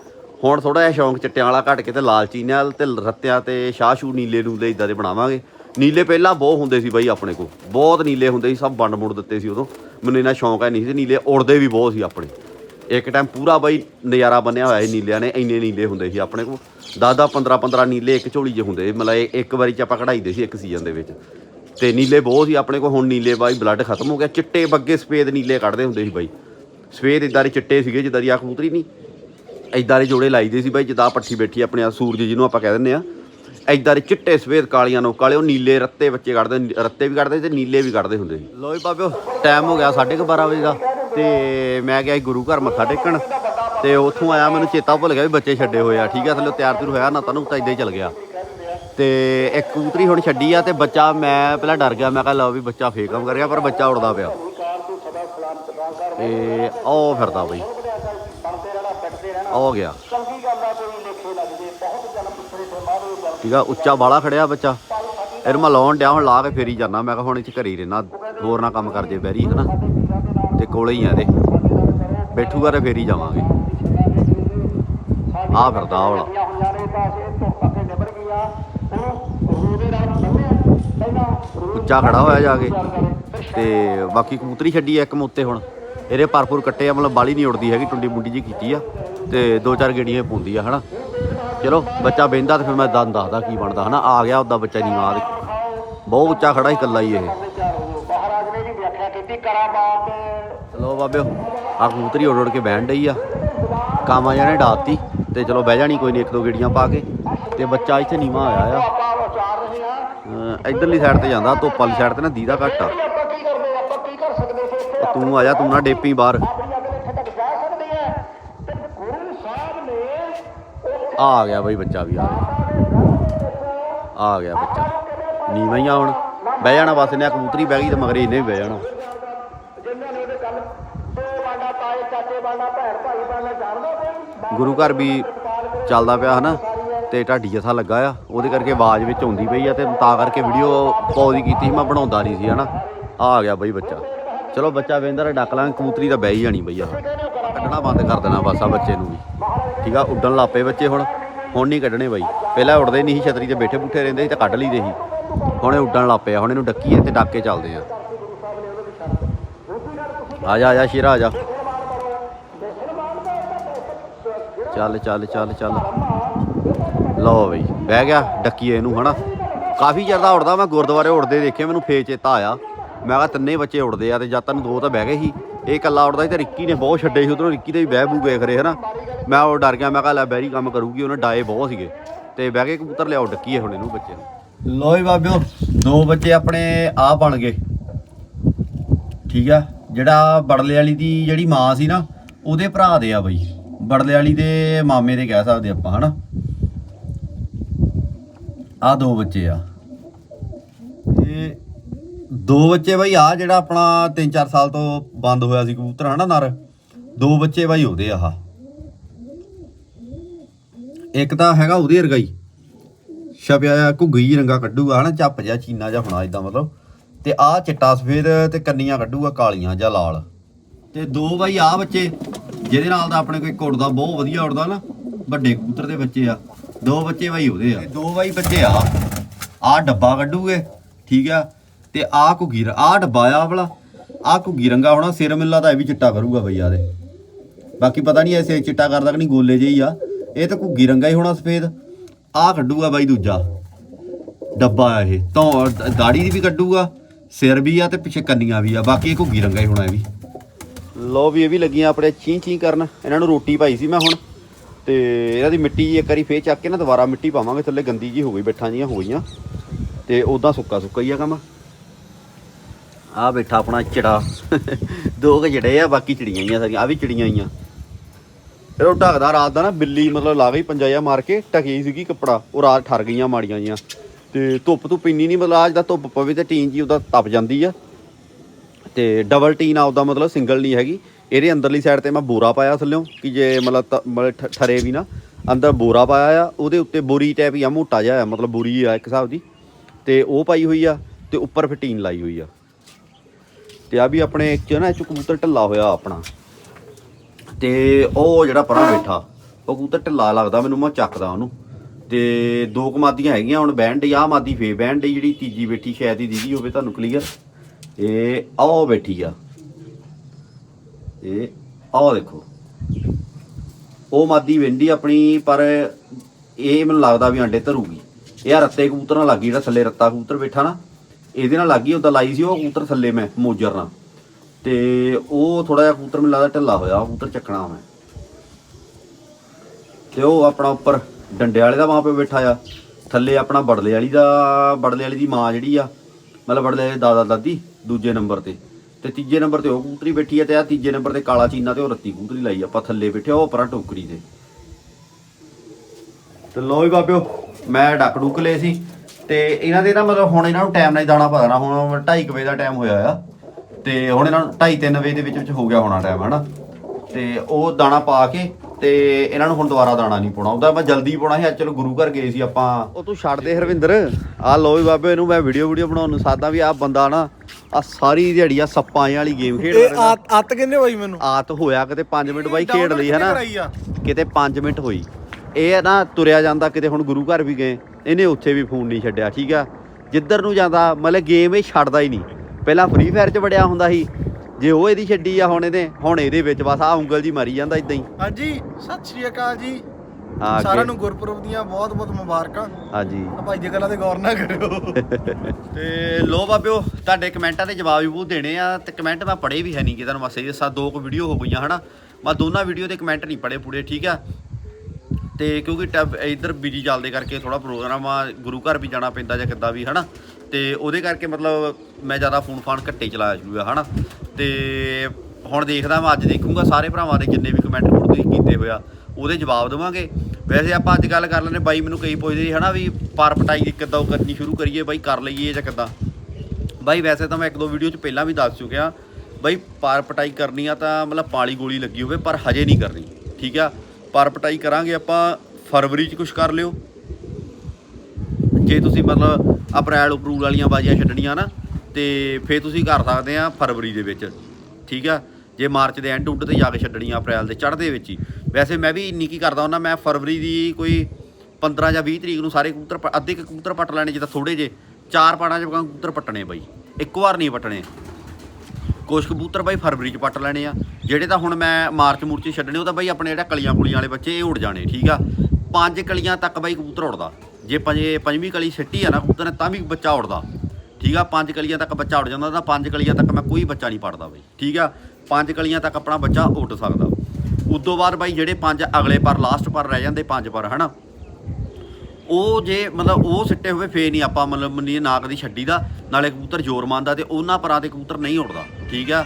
ਹੁਣ ਥੋੜਾ ਜਿਹਾ ਸ਼ੌਂਕ ਚਿੱਟਿਆਂ ਵਾਲਾ ਘਟ ਕੇ ਤੇ ਲਾਲ ਚੀਨਿਆਂ ਤੇ ਰੱਤਿਆਂ ਤੇ ਸ਼ਾਹਸ਼ੂ ਨੀਲੇ ਨੂਲੇ ਇਦਾਂ ਦੇ ਬਣਾਵਾਂਗੇ। ਨੀਲੇ ਪਹਿਲਾਂ ਬਹੁਤ ਹੁੰਦੇ ਸੀ ਬਾਈ ਆਪਣੇ ਕੋਲ, ਬਹੁਤ ਨੀਲੇ ਹੁੰਦੇ ਸੀ, ਸਭ ਵੰਡ ਮੁੜ ਦਿੱਤੇ ਸੀ ਉਦੋਂ। ਮੈਨੂੰ ਇਹਨਾਂ ਸ਼ੌਂਕ ਹੈ ਨਹੀਂ ਸੀ, ਨੀਲੇ ਉੜਦੇ ਵੀ ਬਹੁਤ ਸੀ ਆਪਣੇ। ਇੱਕ ਟਾਈਮ ਪੂਰਾ ਬਾਈ ਨਜ਼ਾਰਾ ਬੰਨਿਆ ਹੋਇਆ ਸੀ ਨੀਲਿਆਂ ਨੇ, ਇੰਨੇ ਨੀਲੇ ਹੁੰਦੇ ਸੀ ਆਪਣੇ ਕੋਲ। 10 10 15 15 ਨੀਲੇ ਇੱਕ ਝੋਲੀ 'ਚ ਹੁੰਦੇ ਸੀ। ਮਤਲਬ ਇਹ ਇੱਕ ਵਾਰੀ 'ਚ ਆਪਾਂ ਕਢਾਈਦੇ ਸੀ ਇੱਕ ਸੀਜ਼ਨ ਦੇ ਵਿੱਚ। ਤੇ ਨੀਲੇ ਬਹੁਤ ਸੀ, ਆਪਣੇ ਕੋਲ ਹੁਣ ਨੀਲੇ ਬਾਈ ਬਲੱਡ ਖਤਮ ਹੋ ਗਿਆ। ਚਿੱਟੇ ਬੱਗੇ ਸਫੇਦ ਨੀਲੇ ਕੱਢਦੇ ਹੁੰਦੇ ਸੀ ਬਾਈ। ਸਫੇਦ ਇਦਾਂ ਦੇ ਚਿੱਟੇ ਸੀਗੇ, ਜਿੱਦਾਂ ਦੀ ਆ ਕਬੂਤਰੀ ਨਹੀਂ ਇਦਾਂ ਦੇ ਜੋੜੇ ਲਾਈਦੇ ਸੀ ਬਾਈ, ਜਿੱਦਾਂ ਪੱਠੀ ਬੈਠੀ ਆਪਣੇ ਆ ਸੂਰਜ ਜਿਹਨੂੰ ਆਪਾਂ ਕਹਿ ਦਿੰਦੇ ਆ। ਇਦਾਂ ਦੇ ਚਿੱਟੇ ਸਫੇਦ ਕਾਲੀਆਂ ਨੂੰ ਕਾਲੇ ਉਹ ਨੀਲੇ ਰੱਤੇ ਬੱਚੇ ਕੱਢਦੇ ਰੱਤੇ ਵੀ ਕੱਢਦੇ ਤੇ ਨੀਲੇ ਵੀ ਕੱਢਦੇ ਹੁੰਦੇ ਸੀ। ਲੋ ਜੀ ਬਾਬਿਓ ਟਾਈਮ ਹੋ ਗਿਆ 12:30 ਵਜੇ ਦਾ, ਤੇ ਮੈਂ ਗਿਆ ਗੁਰੂ ਘਰ ਮੱਥਾ ਟੇਕਣ। ਤੇ ਉੱਥੋਂ ਆਇਆ ਮੈਨੂੰ ਚੇਤਾ ਭੁੱਲ ਗਿਆ ਵੀ ਬੱਚੇ ਛੱਡੇ ਹੋਏ ਆ। ਠੀਕ ਆ, ਥੱਲੇ ਤਿਆਰ ਤੁਰ ਹੋਇਆ ਨਾ ਤੈਨੂੰ ਤਾਂ ਇਦਾਂ ਹੀ ਚੱਲ ਗਿਆ। ਤੇ ਇੱਕ ਕਬੂਤਰੀ ਹੁਣ ਛੱਡੀ ਆ ਤੇ ਬੱਚਾ ਮੈਂ ਪਹਿਲਾਂ ਡਰ ਗਿਆ, ਮੈਂ ਕਿਹਾ ਲਓ ਵੀ ਬੱਚਾ ਫੇਕਮ ਕਰ ਗਿਆ ਪਰ ਬੱਚਾ ਉੜਦਾ ਪਿਆ। ਤੇ ਉਹ ਫਿਰਦਾ ਬਈ। ਹੋ ਗਿਆ। ਠੀਕ ਆ, ਉੱਚਾ ਬਾਲਾ ਖੜਿਆ ਬੱਚਾ। ਇਹਨੂੰ ਮੈਂ ਲਾਉਣ ਡਿਆ, ਹੁਣ ਲਾ ਕੇ ਫੇਰੀ ਜਾਣਾ ਮੈਂ ਕਿਹਾ ਹੁਣ ਇੱਥੇ ਘਰੇ ਹੀ ਰਹਿਣਾ, ਹੋਰ ਨਾ ਕੰਮ ਕਰ ਜੇ ਬੈਰੀ ਹਨਾ। ਤੇ ਕੋਲੇ ਹੀ ਆ ਇਹਦੇ। ਬੈਠੂਗਾ ਤੇ ਫੇਰੀ ਜਾਵਾਂਗੇ। ਆ ਫਿਰਦਾ ਹੌਲਾ ਉੱਚਾ ਖੜਾ ਹੋਇਆ ਜਾ ਕੇ। ਤੇ ਬਾਕੀ ਕਬੂਤਰੀ ਛੱਡੀ ਆ ਇੱਕ ਮੁੱਤੇ ਹੁਣ। ਇਹਦੇ ਭਰਪੂਰ ਕੱਟੇ ਆ ਮਤਲਬ ਬਾਲੀ ਨਹੀਂ ਉੜਦੀ ਹੈਗੀ ਟੁੰਡੀ ਮੁੰਡੀ ਜੀ ਕੀਤੀ ਆ। ਤੇ ਦੋ ਚਾਰ ਗੇੜੀਆਂ ਪਾਉਂਦੀ ਆ ਹਨਾ? ਚਲੋ ਬੱਚਾ ਬਹਿੰਦਾ ਤੇ ਫਿਰ ਮੈਂ ਦੰਦ ਦੱਸਦਾ ਕੀ ਬਣਦਾ ਹਨਾ? ਆ ਗਿਆ ਉਹਦਾ ਬੱਚਾ ਨਹੀਂ ਮਾਰ ਬਹੁਤ ਉੱਚਾ ਖੜਾ ਹੀ ਇਕੱਲਾ ਹੀ ਇਹ। ਚਲੋ ਬਾਬਿਓ ਆ ਕਬੂਤਰੀ ਉੜ ਉੜ ਕੇ ਬਹਿਣ ਡਈ ਆ। ਕਾਮਾ ਜਾਨੇ ਡਾਤੀ ਤੇ ਚਲੋ ਬਹਿ ਜਾਣੀ, ਕੋਈ ਨਹੀਂ ਇੱਕ ਦੋ ਗੇੜੀਆਂ ਪਾ ਕੇ। ਤੇ ਬੱਚਾ ਇੱਥੇ ਨੀਵਾ ਆਇਆ ਆ। ਆਪਾਂ ਇਧਰਲੀ ਸਾਈਡ ਤੇ ਜਾਂਦਾ, ਧੁੱਪ ਵਾਲੀ ਸਾਈਡ ਤੇ ਨਾ, ਦੀਦਾ ਘੱਟ ਆ। ਤੂੰ ਆ ਜਾ, ਤੂੰ ਨਾ ਡੇਪੀ ਬਾਹਰ। ਆ ਗਿਆ ਬਈ ਬੱਚਾ ਵੀ, ਆ ਗਿਆ। ਆ ਗਿਆ ਬੱਚਾ। ਨੀਵਾਂ ਹੀ ਆਉਣ ਬਹਿ ਜਾਣਾ ਬਸ, ਇਹਨੇ ਕਬੂਤਰੀ ਬਹਿ ਗਈ ਤੇ ਮਗਰੇ ਇਹਨੇ ਵੀ ਬਹਿ ਜਾਣਾ ਜਿਨ੍ਹਾਂ ਨੇ ਉਹਦੇ ਕੱਲ ਦੋ ਬਾਂਡਾ ਤਾਏ ਚਾਚੇ ਬਾਂਡਾ ਭੈਣ ਭਾਈ ਬਾਂਡਾ ਜਾਣਦਾ ਕੋਈ ਗੁਰੂ ਘਰ ਵੀ ਚੱਲਦਾ ਪਿਆ ਹਨਾ, ਤੇ ਢਾਡੀ ਜਥਾ ਲੱਗਾ ਆ, ਉਹਦੇ ਕਰਕੇ ਆਵਾਜ਼ ਵਿੱਚ ਆਉਂਦੀ ਪਈ ਆ ਤੇ ਤਾਂ ਕਰਕੇ ਵੀਡੀਓ ਪੌਜ਼ ਹੀ ਕੀਤੀ ਸੀ, ਮੈਂ ਬਣਾਉਂਦਾ ਨਹੀਂ ਸੀ ਹਨਾ। ਆ ਆ ਗਿਆ ਬਈ ਬੱਚਾ। ਚਲੋ ਬੱਚਾ ਵੇਂਦਾ ਰ ਡੱਕ ਲਾਂਗੇ, ਕਬੂਤਰੀ ਤਾਂ ਬਹਿ ਹੀ ਜਾਣੀ ਬਈ ਆ। ਕੱਢਣਾ ਬੰਦ ਕਰ ਦੇਣਾ ਬਸ ਆ ਬੱਚੇ ਨੂੰ ਵੀ। ਠੀਕ ਆ, ਉੱਡਣ ਲੱਪੇ ਬੱਚੇ ਹੁਣ। ਹੁਣ ਨਹੀਂ ਕੱਢਣੇ ਬਾਈ। ਪਹਿਲਾਂ ਉੱਡਦੇ ਨਹੀਂ ਸੀ, ਛਤਰੀ ਤੇ ਬੈਠੇ ਬੁੱਠੇ ਰਹਿੰਦੇ ਸੀ ਤਾਂ ਕੱਢ ਲਈਦੇ ਸੀ। ਹੁਣ ਇਹ ਉੱਡਣ ਲੱਪੇ ਆ, ਹੁਣ ਇਹਨੂੰ ਡੱਕੀਏ ਤੇ ਡੱਕ ਕੇ ਚੱਲਦੇ ਆ। ਆ ਜਾ ਆ ਜਾ, ਸ਼ੇਰਾ ਆ ਜਾ। ਚੱਲ ਚੱਲ ਚੱਲ ਚੱਲ। ਲਓ ਬਈ, ਬਹਿ ਗਿਆ ਡੱਕੀਏ ਇਹਨੂੰ, ਹਨਾ? ਕਾਫੀ ਚਿਰ ਦਾ ਉੜਦਾ ਮੈਂ, ਗੁਰਦੁਆਰੇ ਉੜਦੇ ਦੇਖੇ, ਮੈਨੂੰ ਫੇਰ ਚੇਤਾ ਆਇਆ। ਮੈਂ ਕਿਹਾ ਤਿੰਨੇ ਬੱਚੇ ਉੜਦੇ ਆ ਤੇ ਜਦ ਤੱਕ ਦੋ ਤਾਂ ਬਹਿ ਗਏ ਸੀ। ਇਹ ਇਕੱਲਾ ਉੜਦਾ ਸੀ ਤੇ ਰਿੱਕੀ ਨੇ ਬਹੁਤ ਛੱਡੇ ਸੀ, ਉਧਰੋਂ ਰਿੱਕੀ ਦੇ ਵੀ ਬਹਿ ਬੂ ਗਏ ਖਰੇ, ਹਨਾ? ਮੈਂ ਉਹ ਡਰ ਗਿਆ, ਮੈਂ ਕਿਹਾ ਲੈ ਬੈਰੀ ਕੰਮ ਕਰੂਗੀ, ਉਹਨੇ ਡਾਏ ਬਹੁਤ ਸੀਗੇ। ਤੇ ਬਹਿ ਕੇ ਕਬੂਤਰ ਲਿਆਓ, ਡੱਕੀਏ ਹੁਣ ਇਹਨੂੰ ਬੱਚੇ ਨੂੰ। ਲੋਈ ਬਾਬਿਓ, ਦੋ ਬੱਚੇ ਆਪਣੇ ਆ ਬਣ ਗਏ। ਠੀਕ ਆ? ਜਿਹੜਾ ਬੜਲੇ ਵਾਲੀ ਦੀ ਜਿਹੜੀ ਮਾਂ ਸੀ ਨਾ, ਉਹਦੇ ਭਰਾ ਦੇ ਆ ਬਈ। ਬੜਲੇ ਦੇ ਮਾਮੇ ਦੇ ਕਹਿ ਸਕਦੇ ਆਪਾਂ, ਹਨਾ? ਆ ਦੋ ਬੱਚੇ ਆ। ਇਹ ਦੋ ਬੱਚੇ ਬਈ ਆ ਜਿਹੜਾ ਆਪਣਾ 3-4 ਸਾਲ ਤੋਂ ਬੰਦ ਹੋਇਆ ਸੀ ਕਬੂਤਰ, ਹਨਾ ਨਰ? ਦੋ ਬੱਚੇ ਬਾਈ ਉਹਦੇ ਆਹ। ਇੱਕ ਤਾਂ ਹੈਗਾ ਉਹਦੇ ਵਰਗਾ ਹੀ ਛਪਿਆ ਆ ਘੁੱਗੀ ਰੰਗਾ ਕੱਢੂਗਾ, ਹਨਾ? ਚੱਪ ਜਿਹਾ, ਚੀਨਾ ਜਿਹਾ ਹੋਣਾ ਇਦਾਂ ਮਤਲਬ। ਤੇ ਆ ਚਿੱਟਾ ਸਫੇਦ ਤੇ ਕੰਨੀਆਂ ਕੱਢੂਗਾ, ਕਾਲੀਆਂ ਜਾਂ ਲਾਲ। ਤੇ ਦੋ ਬਾਈ ਆ ਬੱਚੇ। ਜਿਹਦੇ ਨਾਲ ਤਾਂ ਆਪਣੇ ਕੋਈ ਕੁੜਦਾ ਬਹੁਤ ਵਧੀਆ ਉੜਦਾ ਨਾ, ਵੱਡੇ ਕਬੂਤਰ ਦੇ ਬੱਚੇ ਆ। ਦੋ ਬੱਚੇ ਬਾਈ ਉਹਦੇ ਆ। ਦੋ ਬਾਈ ਬੱਚੇ ਆ। ਆ ਡੱਬਾ ਕੱਢੂਗੇ, ਠੀਕ ਆ? ਤੇ ਆ ਘੁੱਗੀ ਆ ਡੱਬਾ ਆ ਵਾਲਾ। ਆ ਘੁੱਗੀ ਰੰਗਾ ਹੋਣਾ, ਸਿਰ ਮਿਲਣਾ ਤਾਂ ਇਹ ਵੀ ਚਿੱਟਾ ਕਰੂਗਾ ਬਈ ਆ ਬਾਕੀ ਪਤਾ ਨਹੀਂ ਐਸੇ ਚਿੱਟਾ ਕਰਦਾ ਕਿ ਨਹੀਂ, ਗੋਲੇ ਜਿਹੀ ਆ। ਇਹ ਤਾਂ ਘੁੱਗੀ ਰੰਗਾ ਹੀ ਹੋਣਾ ਸਫੇਦ। ਆ ਕੱਢੂਗਾ ਬਾਈ ਦੂਜਾ। ਡੱਬਾ ਇਹ। ਤਾਂ ਦਾੜੀ ਦੀ ਵੀ ਕੱਢੂਗਾ, ਸਿਰ ਵੀ ਆ ਤੇ ਪਿੱਛੇ ਕੰਨੀਆਂ ਵੀ ਆ। ਬਾਕੀ ਇਹ ਘੁੱਗੀ ਰੰਗਾ ਹੀ ਹੋਣਾ ਇਹ ਵੀ। ਲੋ ਵੀ ਇਹ ਵੀ ਲੱਗੀਆਂ ਆਪਣੇ ਚੀਂ ਚੀਂ ਕਰਨ। ਇਹਨਾਂ ਨੂੰ ਰੋਟੀ ਪਾਈ ਸੀ ਮੈਂ ਹੁਣ। ਤੇ ਇਹਨਾਂ ਦੀ ਮਿੱਟੀ ਇੱਕ ਵਾਰੀ ਫੇਰ ਚੱਕ ਕੇ ਨਾ ਦੁਬਾਰਾ ਮਿੱਟੀ ਪਾਵਾਂਗੇ। ਥੱਲੇ ਗੰਦੀ ਜੀ ਹੋ ਗਈ, ਬੈਠਾਂ ਜੀਆਂ ਹੋ ਗਈਆਂ। ਤੇ ਉਦਾਂ ਸੁੱਕਾ ਸੁੱਕਾ ਹੀ ਆ ਕੰਮ। ਆ ਬੈਠਾ ਆਪਣਾ ਚਿੜਾ। ਦੋ ਕੁ ਜਿਹੜੇ ਆ, ਬਾਕੀ ਚਿੜੀਆਂ ਹੀ ਆ ਸਾਰੀਆਂ। ਆ ਵੀ ਚਿੜੀਆਂ ਹੀ ਆ। ਫਿਰ ਉਹ ਢੱਕਦਾ, ਰਾਤ ਦਾ ਨਾ ਬਿੱਲੀ ਮਤਲਬ ਲਾ ਗਈ ਪੰਜਾ ਜਿਹਾ ਮਾਰ ਕੇ ਟਕੀ ਸੀਗੀ ਕੱਪੜਾ। ਉਹ ਰਾਤ ਠਰ ਗਈਆਂ ਮਾੜੀਆਂ ਜੀਆਂ। ਤੇ ਧੁੱਪ ਧੁੱਪ ਇੰਨੀ ਨਹੀਂ ਮਤਲਬ ਅੱਜ ਦਾ ਧੁੱਪ ਪਵੇ ਤੇ ਟੀਨ ਜੀ ਉਹਦਾ ਤਪ ਜਾਂਦੀ ਆ। ਤੇ ਡਬਲ ਟੀਨ ਆ ਮਤਲਬ ਸਿੰਗਲ ਨਹੀਂ ਹੈਗੀ। ਇਹਦੇ ਅੰਦਰਲੀ ਸਾਈਡ ਤੇ ਮੈਂ ਬੋਰਾ ਪਾਇਆ ਥੱਲਿਓਂ, ਕਿ ਜੇ ਮਤਲਬ ਤ- ਮਤਲਬ ਠਰੇ ਵੀ ਨਾ। ਅੰਦਰ ਬੋਰਾ ਪਾਇਆ ਆ, ਉਹਦੇ ਉੱਤੇ ਬੋਰੀ ਟੈਪ ਹੀ ਆ ਮੋਟਾ ਜਿਹਾ ਆ, ਮਤਲਬ ਬੋਰੀ ਆ ਇੱਕ ਹਿਸਾਬ ਦੀ। ਤੇ ਉਹ ਪਾਈ ਹੋਈ ਆ, ਤੇ ਉੱਪਰ ਫਿਰ ਟੀਨ ਲਾਈ ਹੋਈ ਆ। ਤੇ ਆ ਵੀ ਆਪਣੇ ਇੱਕ ਚ ਨਾ, ਇਹ 'ਚ ਕਬੂਤਰ ਢੱਲਾ ਹੋਇਆ ਆਪਣਾ। ਤੇ ਉਹ ਜਿਹੜਾ ਪਰਾਂ ਬੈਠਾ, ਉਹ ਕਬੂਤਰ ਢਿੱਲਾ ਲੱਗਦਾ ਮੈਨੂੰ, ਮੈਂ ਚੱਕਦਾ ਉਹਨੂੰ। ਤੇ ਦੋ ਕਮਾਦੀਆਂ ਹੈਗੀਆਂ, ਹੁਣ ਬਹਿਣ ਡਈ ਆ ਮਾਦੀ ਫੇ ਬੈਂਡ ਡਈ, ਜਿਹੜੀ ਤੀਜੀ ਬੈਠੀ, ਸ਼ਾਇਦ ਹੀ ਦੀਦੀ ਹੋਵੇ, ਤੁਹਾਨੂੰ ਕਲੀਅਰ ਇਹ ਆਓ ਬੈਠੀ ਆ। ਇਹ ਆਓ ਦੇਖੋ। ਉਹ ਮਾਦੀ ਵੰਡੀ ਆਪਣੀ, ਪਰ ਇਹ ਮੈਨੂੰ ਲੱਗਦਾ ਵੀ ਅੰਡੇ ਧਰੂਗੀ। ਇਹ ਆ ਰੱਤੇ ਕਬੂਤਰ ਨਾਲ ਲੱਗੀ, ਜਿਹੜਾ ਥੱਲੇ ਰੱਤਾ ਕਬੂਤਰ ਬੈਠਾ ਨਾ, ਇਹਦੇ ਨਾਲ ਲੱਗੀ ਉਹਦਾ ਲਾਈ ਸੀ ਉਹ ਕਬੂਤਰ ਥੱਲੇ ਮੈਂ, ਮੋਜਰ ਨਾਲ। ਤੇ ਉਹ ਥੋੜਾ ਜਿਹਾ ਕਬੂਤਰ ਮੈਨੂੰ ਲੱਗਦਾ ਢਿੱਲਾ ਹੋਇਆ, ਉਹ ਕਬੂਤਰ ਚੱਕਣਾ ਮੈਂ। ਤੇ ਉਹ ਆਪਣਾ ਉੱਪਰ ਡੰਡੇ ਵਾਲੇ ਦਾ ਮਾਂ ਪਿਓ ਬੈਠਾ ਆ। ਥੱਲੇ ਆਪਣਾ ਬੜਲੇ ਵਾਲੀ ਦਾ, ਬੜਲੇ ਵਾਲੀ ਦੀ ਮਾਂ ਜਿਹੜੀ ਆ ਮਤਲਬ ਬੜਲੇ ਵਾਲੇ ਦਾਦਾ ਦਾਦੀ ਦੂਜੇ ਨੰਬਰ ਤੇ। ਤੇ ਤੀਜੇ ਨੰਬਰ ਤੇ ਉਹ ਕਬੂਤਰੀ ਬੈਠੀ ਆ ਤੇ ਆ ਤੀਜੇ ਨੰਬਰ ਤੇ ਕਾਲਾ ਚੀਨਾ ਤੇ ਉਹ ਰੱਤੀ ਕਬੂਤਰੀ ਲਾਈ ਆਪਾਂ ਥੱਲੇ ਬੈਠੇ ਉਹ ਪਰਾਂ ਟੋਕਰੀ ਤੇ। ਤੇ ਲੋ ਵੀ ਬਾਬਿਓ, ਮੈਂ ਡੱਕ ਡੁੱਕ ਲਏ ਸੀ। ਤੇ ਇਹਨਾਂ ਦੇ ਨਾ ਮਤਲਬ ਹੁਣ ਇਹਨਾਂ ਨੂੰ ਟਾਈਮ ਨਾਲ ਹੀ ਦਾਣਾ ਪਾ ਦੇਣਾ। ਹੁਣ 2:30 ਵਜੇ ਦਾ ਟਾਈਮ ਹੋਇਆ ਆ। ਤੇ ਹੁਣ ਇਹਨਾਂ ਨੂੰ 2:30 3 ਵਜੇ ਦੇ ਵਿੱਚ ਵਿੱਚ ਹੋ ਗਿਆ ਹੋਣਾ ਟਾਈਮ ਹਨਾ? ਤੇ ਉਹ ਦਾਣਾ ਪਾ ਕੇ ਤੇ ਇਹਨਾਂ ਨੂੰ ਹੁਣ ਦੁਬਾਰਾ ਦਾਣਾ ਨਹੀਂ ਪਾਉਣਾ। ਉਹਦਾ ਮੈਂ ਜਲਦੀ ਪਾਉਣਾ ਸੀ ਅੱਜ ਚਲੋ ਗੁਰੂ ਘਰ ਗਏ ਸੀ ਆਪਾਂ। ਉਹ ਤੂੰ ਛੱਡ ਦੇ ਹਰਵਿੰਦਰ। ਆ ਲੋ ਵੀ ਬਾਬੇ ਇਹਨੂੰ ਮੈਂ ਵੀਡੀਓ ਵੀਡੀਓ ਬਣਾਉਣ ਨੂੰ ਸਾਦਾ ਵੀ ਆ ਬੰਦਾ ਨਾ ਆ ਸਾਰੀ ਦਿਹਾੜੀ ਆ ਸੱਪਾਂ ਵਾਲੀ ਗੇਮ ਖੇਡਦਾ ਇਹ ਰਹਿੰਦਾ ਆਤ ਆਤ ਕਿੰਨੇ ਹੋਈ ਮੈਨੂੰ? ਆਤ ਹੋਇਆ ਕਿਤੇ 5 ਮਿੰਟ ਬਾਈ ਖੇਡ ਲਈ ਹਨਾ ਕਰਾਈ ਆ? ਕਿਤੇ 5 ਮਿੰਟ ਹੋਈ। ਇਹ ਨਾ ਤੁਰਿਆ ਜਾਂਦਾ ਕਿਤੇ ਹੁਣ ਗੁਰੂ ਘਰ ਵੀ ਗਏ ਇਹਨੇ ਉੱਥੇ ਵੀ ਫੋਨ ਨਹੀਂ ਛੱਡਿਆ ਠੀਕ ਆ? ਜਿੱਧਰ ਨੂੰ ਜਾਂਦਾ ਮਤਲਬ ਗੇਮ ਇਹ ਛੱਡਦਾ ਹੀ ਨਹੀਂ। ਪਹਿਲਾਂ ਫ੍ਰੀ ਫਾਇਰ 'ਚ ਵੜਿਆ ਹੁੰਦਾ ਸੀ ਜੇ ਉਹ ਇਹਦੀ ਛੱਡੀ ਆ ਹੁਣ ਇਹਦੇ ਹੁਣ ਇਹਦੇ ਵਿੱਚ ਬਸ ਆ ਉਂਗਲ ਜੀ ਮਾਰੀ ਜਾਂਦਾ ਇਦਾਂ ਹੀ। ਹਾਂਜੀ ਸਤਿ ਸ਼੍ਰੀ ਅਕਾਲ ਜੀ। ਹਾਂ। ਸਾਰਿਆਂ ਨੂੰ ਗੁਰਪੁਰਬ ਦੀਆਂ ਬਹੁਤ ਬਹੁਤ ਮੁਬਾਰਕਾਂ। ਹਾਂਜੀ ਭਾਈ ਦੀ ਗੱਲਾਂ ਤੇ ਗੌਰ ਨਾ ਕਰਿਓ। *laughs* ਤੇ ਲੋ ਬਾਬਿਓ ਤੁਹਾਡੇ ਕਮੈਂਟਾਂ ਦੇ ਜਵਾਬ ਵੀ ਬਹੁਤ ਦੇਣੇ ਆ ਤੇ ਕਮੈਂਟ ਮੈਂ ਪੜ੍ਹੇ ਵੀ ਹੈ ਨਹੀਂ ਕਿ ਤੁਹਾਨੂੰ ਮੈਂ ਸਹੀ ਦੱਸਾਂ ਦੋ ਕੁ ਵੀਡੀਓ ਹੋ ਗਈਆਂ ਹਨਾ? ਮੈਂ ਦੋਨਾਂ ਵੀਡੀਓ ਦੇ ਕਮੈਂਟ ਨਹੀਂ ਪੜ੍ਹੇ ਪੂਰੇ ਠੀਕ ਆ? ਤੇ ਕਿਉਂਕਿ ਇੱਧਰ ਬਿਜ਼ੀ ਚੱਲਦੇ ਕਰਕੇ ਥੋੜਾ ਪ੍ਰੋਗਰਾਮ ਆ ਗੁਰੂ ਘਰ ਵੀ ਜਾਣਾ ਪੈਂਦਾ ਜਾਂ ਕਿੱਦਾਂ ਵੀ ਹਨਾ? ਤੇ ਉਹਦੇ ਕਰਕੇ ਮਤਲਬ ਮੈਂ ਜ਼ਿਆਦਾ ਫੋਨ ਫਾਨ ਘੱਟੇ ਚਲਾਇਆ ਸ਼ੁਰੂ ਆ ਹਨਾ? ਤੇ ਹੁਣ ਦੇਖਦਾ ਮੈਂ ਅੱਜ ਦੇਖੂੰਗਾ ਸਾਰੇ ਭਰਾਵਾਂ ਦੇ ਜਿੰਨੇ ਵੀ ਕਮੈਂਟ ਤੁਸੀਂ ਕੀਤੇ ਹੋਇਆ ਉਹਦੇ ਜਵਾਬ ਦੇਵਾਂਗੇ। ਵੈਸੇ ਆਪਾਂ ਅੱਜ ਗੱਲ ਕਰ ਲੈਂਦੇ ਬਾਈ ਮੈਨੂੰ ਕਈ ਪੁੱਛਦੇ ਸੀ, ਹਨਾ, ਵੀ ਪਰ ਪਟਾਈ ਕਿੱਦਾਂ ਉਹ ਕਰਨੀ ਸ਼ੁਰੂ ਕਰੀਏ, ਬਾਈ ਕਰ ਲਈਏ ਜਾਂ ਕਿੱਦਾਂ? ਬਾਈ ਵੈਸੇ ਤਾਂ ਮੈਂ ਇੱਕ ਦੋ ਵੀਡੀਓ 'ਚ ਪਹਿਲਾਂ ਵੀ ਦੱਸ ਚੁੱਕਿਆ, ਬਾਈ ਪਾਰ ਪਟਾਈ ਕਰਨੀ ਆ ਤਾਂ ਮਤਲਬ ਪਾਲੀ ਗੋਲੀ ਲੱਗੀ ਹੋਵੇ, ਪਰ ਹਜੇ ਨਹੀਂ ਕਰਨੀ, ਠੀਕ ਆ? ਪਾਰ ਪਟਾਈ ਕਰਾਂਗੇ ਆਪਾਂ, ਫਰਵਰੀ 'ਚ ਕੁਝ ਕਰ ਲਿਓ। ਜੇ ਤੁਸੀਂ ਮਤਲਬ ਅਪ੍ਰੈਲ, ਅਪਰੂਲ ਵਾਲੀਆਂ ਬਾਜ਼ੀਆਂ ਛੱਡਣੀਆਂ ਨਾ, ਤੇ ਫੇਰ ਤੁਸੀਂ ਕਰ ਸਕਦੇ ਆ ਫਰਵਰੀ ਦੇ ਵਿੱਚ। ਠੀਕ ਆ? ਜੇ ਮਾਰਚ ਦੇ ਐਂਡ ਉੱਡ ਤੇ ਜਾ ਕੇ ਛੱਡਣੀਆਂ ਅਪ੍ਰੈਲ ਦੇ, ਚੜ੍ਹਦੇ ਵਿੱਚ ਹੀ। ਵੈਸੇ ਮੈਂ ਵੀ ਇੰਨੀ ਕੀ ਕਰਦਾ ਹੁੰਦਾ, ਮੈਂ ਫਰਵਰੀ ਦੀ ਕੋਈ 15 ਜਾਂ 20 ਤਰੀਕ ਨੂੰ ਸਾਰੇ ਕਬੂਤਰ ਅੱਧੇ ਕੁ ਕਬੂਤਰ ਪੱਟ ਲੈਣੇ, ਜਿੱਦਾਂ ਥੋੜੇ ਜੇ ਚਾਰ ਪਾੜਾਂ 'ਚ ਕਬੂਤਰ ਪੱਟਣੇ ਬਾਈ। ਇੱਕ ਵਾਰ ਨਹੀਂ ਪੱਟਣੇ। ਕੁਛ ਕਬੂਤਰ ਬਾਈ ਫਰਵਰੀ 'ਚ ਪੱਟ ਲੈਣੇ ਆ। ਜਿਹੜੇ ਤਾਂ ਹੁਣ ਮੈਂ ਮਾਰਚ ਮੂਰਚ ਛੱਡਣੇ, ਉਹ ਤਾਂ ਬਾਈ ਆਪਣੇ ਜਿਹੜਾ ਕਲੀਆਂ ਕੁਲੀਆਂ ਵਾਲੇ ਬੱਚੇ, ਇਹ ਉੜ ਜਾਣੇ, ਠੀਕ ਆ? ਪੰਜ ਕਲੀਆਂ ਤੱਕ ਬਾਈ ਕਬੂਤਰ ਉੜਦਾ ਜੇ ਪੰਜੇ ਪੰਜਵੀਂ ਕਲੀ ਛੱਟੀ ਆ ਨਾ ਕਬੂਤਰ ਨੇ ਤਾਂ ਵੀ ਬੱਚਾ ਉੜਦਾ। ਠੀਕ ਆ, ਪੰਜ ਕਲੀਆਂ ਤੱਕ ਬੱਚਾ ਉੜ ਜਾਂਦਾ, ਤਾਂ ਪੰਜ ਕਲੀਆਂ ਤੱਕ ਮੈਂ ਕੋਈ ਬੱਚਾ ਨਹੀਂ ਪੜਦਾ ਬਈ। ਠੀਕ ਆ, ਪੰਜ ਕਲੀਆਂ ਤੱਕ ਆਪਣਾ ਬੱਚਾ ਉੱਡ ਸਕਦਾ। ਉਸ ਤੋਂ ਬਾਅਦ ਬਾਈ ਜਿਹੜੇ ਪੰਜ ਅਗਲੇ ਪਰ ਲਾਸਟ ਪਰ ਰਹਿ ਜਾਂਦੇ ਪੰਜ ਪਰ, ਹਨਾ? ਉਹ ਜੇ ਮਤਲਬ ਉਹ ਸਿੱਟੇ ਹੋਵੇ ਫੇਰ ਨਹੀਂ ਆਪਾਂ ਮਤਲਬ ਮੰਨੀਏ ਨਾ ਕਦੀ ਛੱਡੀ ਦਾ, ਨਾਲੇ ਕਬੂਤਰ ਜ਼ੋਰ ਮੰਨਦਾ ਤੇ ਉਹਨਾਂ ਪਰਾਂ 'ਤੇ ਕਬੂਤਰ ਨਹੀਂ ਉੜਦਾ, ਠੀਕ ਆ?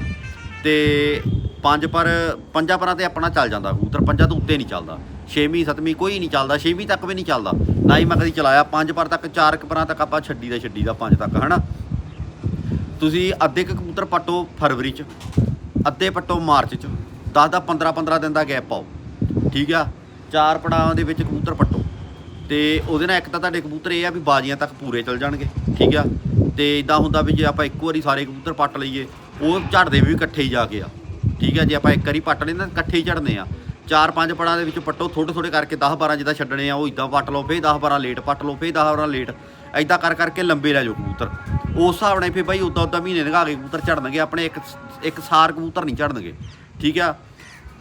ਤੇ ਪੰਜ ਪਰ, ਪੰਜਾਂ ਪਰਾਂ ਤੇ ਆਪਣਾ ਚੱਲ ਜਾਂਦਾ ਕਬੂਤਰ, ਪੰਜਾਂ ਤੋਂ ਉੱਤੇ ਨਹੀਂ ਚੱਲਦਾ। ਛੇਵੀਂ, ਸੱਤਵੀਂ ਕੋਈ ਨਹੀਂ ਚੱਲਦਾ, ਛੇਵੀਂ ਤੱਕ ਵੀ ਨਹੀਂ ਚੱਲਦਾ। ਨਾ ਹੀ ਮੈਂ ਕਦੀ ਚਲਾਇਆ, ਪੰਜ ਪਰ ਤੱਕ, ਚਾਰ ਕੁ ਪਰਾਂ ਤੱਕ ਆਪਾਂ ਛੱਡੀ ਦਾ ਛੱਡੀ ਦਾ, ਪੰਜ ਤੱਕ, ਹਨਾ? ਤੁਸੀਂ ਅੱਧੇ ਕੁ ਕਬੂਤਰ ਪੱਟੋ ਫਰਵਰੀ ਚ, ਅੱਧੇ ਪੱਟੋ ਮਾਰਚ ਚ 10 ਦਾ 15 15 ਦਿਨ ਦਾ ਗੈਪ ਪਾਓ, ਠੀਕ ਆ? ਚਾਰ ਪੜਾਵਾਂ ਦੇ ਵਿੱਚ ਕਬੂਤਰ ਪੱਟੋ, ਤੇ ਉਹਦੇ ਨਾਲ ਇੱਕ ਤਾਂ ਤੁਹਾਡੇ ਕਬੂਤਰ ਇਹ ਆ ਵੀ ਬਾਜ਼ੀਆਂ ਤੱਕ ਪੂਰੇ ਚਲ ਜਾਣਗੇ, ਠੀਕ ਆ? ਤੇ ਇਦਾਂ ਹੁੰਦਾ ਵੀ ਜੇ ਆਪਾਂ ਇੱਕੋ ਵਾਰੀ ਸਾਰੇ ਕਬੂਤਰ ਪੱਟ ਲਈਏ, ਉਹ ਝੜਦੇ ਵੀ ਇਕੱਠੇ ਹੀ ਜਾ ਕੇ ਆ, ਠੀਕ ਆ? ਜੇ ਆਪਾਂ ਇੱਕ ਵਾਰੀ ਪੱਟ ਲੈਂਦੇ ਤਾਂ ਇਕੱਠੇ ਹੀ ਝੜਨੇ ਆ। ਚਾਰ ਪੰਜ ਪੜਾਂ ਦੇ ਵਿੱਚ ਪੱਟੋ ਥੋੜੇ ਥੋੜੇ ਕਰਕੇ 10 12 ਜਿੱਦਾਂ ਛੱਡਣੇ ਆ, ਉਹ ਇਦਾਂ ਪੱਟ ਲਓ, ਫੇਰ 10 12 ਲੇਟ ਪੱਟ ਲਓ, ਫੇਰ 10 12 ਲੇਟ। ਐਦਾਂ ਕਰ ਕਰਕੇ ਲੰਬੇ ਲੈ ਜਾਓ ਕਬੂਤਰ। ਉਸ ਹਿਸਾਬ ਨਾਲ ਫੇਰ ਬਾਈ ਉਦਾਂ ਉਦਾਂ ਮਹੀਨੇ ਲੰਘਾ ਕੇ ਕਬੂਤਰ ਝੜਨਗੇ ਆਪਣੇ ਇੱਕ ਇੱਕ ਸਾਰ ਕਬੂਤਰ ਨਹੀਂ ਝੜਨਗੇ ਠੀਕ ਆ?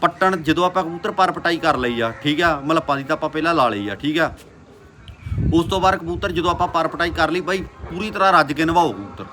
ਪੱਟਣ ਜਦੋਂ ਆਪਾਂ ਕਬੂਤਰ ਪਰ ਪਟਾਈ ਕਰ ਲਈ ਆ, ਠੀਕ ਆ? ਮਲੱਪਾਂ ਦੀ ਤਾਂ ਆਪਾਂ ਪਹਿਲਾਂ ਲਾ ਲਈ ਆ, ਠੀਕ ਆ? ਉਸ ਤੋਂ ਬਾਅਦ ਕਬੂਤਰ ਜਦੋਂ ਆਪਾਂ ਪਰ ਪਟਾਈ ਕਰ ਲਈ, ਬਾਈ ਪੂਰੀ ਤਰ੍ਹਾਂ ਰੱਜ ਕੇ ਨਵਾਓ ਕਬੂਤਰ।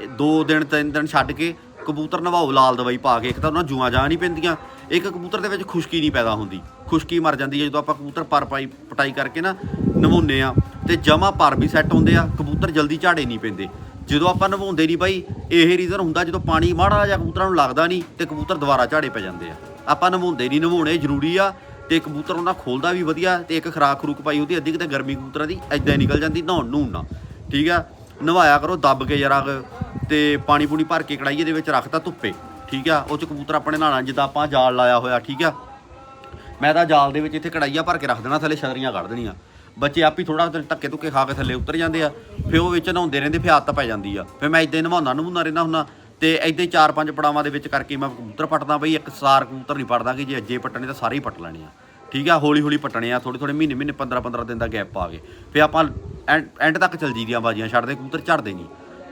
ਇਹ ਦੋ ਦਿਨ, ਤਿੰਨ ਦਿਨ ਛੱਡ ਕੇ ਕਬੂਤਰ ਨਵਾਓ ਲਾਲ ਦਵਾਈ ਪਾ ਕੇ ਇੱਕ ਤਾਂ ਉਹਨਾਂ ਜੂਆਂ ਜਾ ਨਹੀਂ ਪੈਂਦੀਆਂ। ਇੱਕ ਕਬੂਤਰ ਦੇ ਵਿੱਚ ਖੁਸ਼ਕੀ ਨਹੀਂ ਪੈਦਾ ਹੁੰਦੀ। ਖੁਸ਼ਕੀ ਮਰ ਜਾਂਦੀ ਹੈ ਜਦੋਂ ਆਪਾਂ ਕਬੂਤਰ ਪਰ ਪਾਈ, ਪਟਾਈ ਕਰਕੇ ਨਾ ਨਵਾਉਂਦੇ ਆ ਤੇ ਜਮਾ ਪਰ ਵੀ ਸੈੱਟ ਹੁੰਦੇ ਆ, ਕਬੂਤਰ ਜਲਦੀ ਝਾੜੇ ਨਹੀਂ ਪੈਂਦੇ। ਜਦੋਂ ਆਪਾਂ ਨਵਾਉਂਦੇ ਨਹੀਂ ਬਾਈ, ਇਹ ਰੀਜ਼ਨ ਹੁੰਦਾ ਜਦੋਂ ਪਾਣੀ ਮਾੜਾ ਜਿਹਾ ਕਬੂਤਰਾਂ ਨੂੰ ਲੱਗਦਾ ਨਹੀਂ ਤੇ ਕਬੂਤਰ ਦੁਬਾਰਾ ਝਾੜੇ ਪੈ ਜਾਂਦੇ ਆ। ਆਪਾਂ ਨਵਾਉਂਦੇ ਨਹੀਂ, ਨਵਾਉਣੇ ਜ਼ਰੂਰੀ ਆ ਤੇ ਕਬੂਤਰ ਉਹਨਾਂ ਖੋਲਦਾ ਵੀ ਵਧੀਆ ਤੇ ਇੱਕ ਖਰਾਕ ਖਰੂਕ ਪਾਈ ਉਹਦੀ ਅੱਧੀ ਕਿਤੇ ਗਰਮੀ ਕਬੂਤਰਾਂ ਦੀ ਐਦਾਂ ਹੀ ਨਿਕਲ ਜਾਂਦੀ ਨਹਾਉਣ ਨੂੰ ਨਾ ਠੀਕ ਆ? ਨਵਾਇਆ ਕਰੋ, ਦੱਬ ਕੇ ਜਰਾ ਤੇ ਪਾਣੀ ਪੂਣੀ ਭਰ ਕੇ ਕੜਾਈਏ ਦੇ ਵਿੱਚ ਰੱਖਤਾ ਧੁੱਪੇ, ਠੀਕ ਆ? ਉਹ ਚ ਕਬੂਤਰ ਆਪਣੇ ਨਹਾਣਾ, ਜਿੱਦਾਂ ਆਪਾਂ ਜਾਲ ਲਾਇਆ ਹੋਇਆ, ਠੀਕ ਆ? ਮੈਂ ਤਾਂ ਜਾਲ ਦੇ ਵਿੱਚ ਇੱਥੇ ਕੜਾਈਆ ਭਰ ਕੇ ਰੱਖ ਦੇਣਾ, ਥੱਲੇ ਛਤਰੀਆਂ ਕੱਢ ਦੇਣੀਆਂ। ਬੱਚੇ ਆਪ ਹੀ ਥੋੜਾ ਧੱਕੇ ਧੁੱਕੇ ਖਾ ਕੇ ਥੱਲੇ ਉਤਰ ਜਾਂਦੇ ਆ, ਫਿਰ ਉਹ ਵਿੱਚ ਨਹਾਉਂਦੇ ਰਹਿੰਦੇ, ਫਿਰ ਆਦਤ ਪੈ ਜਾਂਦੀ ਆ। ਫਿਰ ਮੈਂ ਇਦਾਂ ਹੀ ਨਵਾਉਂਦਾ ਨਵਾਉਂਦਾ ਰਹਿੰਦਾ ਹੁੰਦਾ, ਤੇ ਇਦਾਂ ਹੀ ਚਾਰ ਪੰਜ ਪੜਾਵਾਂ ਦੇ ਵਿੱਚ ਕਰਕੇ ਮੈਂ ਕਬੂਤਰ ਪੱਟਦਾ ਬਈ, ਇੱਕ ਸਾਰ ਕਬੂਤਰ ਨਹੀਂ ਪਟਦਾ ਕਿ ਜੇ ਅੱਜੇ ਪੱਟਣੇ ਤਾਂ ਸਾਰੇ ਹੀ ਪੱਟ ਲੈਣੇ ਆ। ਠੀਕ ਆ ਹੌਲੀ ਹੌਲੀ ਪੱਟਣੇ ਆ ਥੋੜੇ ਥੋੜੇ ਮਹੀਨੇ ਮਹੀਨੇ 15 15 ਦਿਨ ਦਾ ਗੈਪ ਪਾ ਕੇ ਫਿਰ ਆਪਾਂ ਐਂਡ ਤੱਕ ਚੱਲ ਜੀਦੀਆਂ ਬਾਜ਼ੀਆਂ ਛੱਡਦੇ ਕਬੂਤਰ ਝੜਦੇ ਨਹੀਂ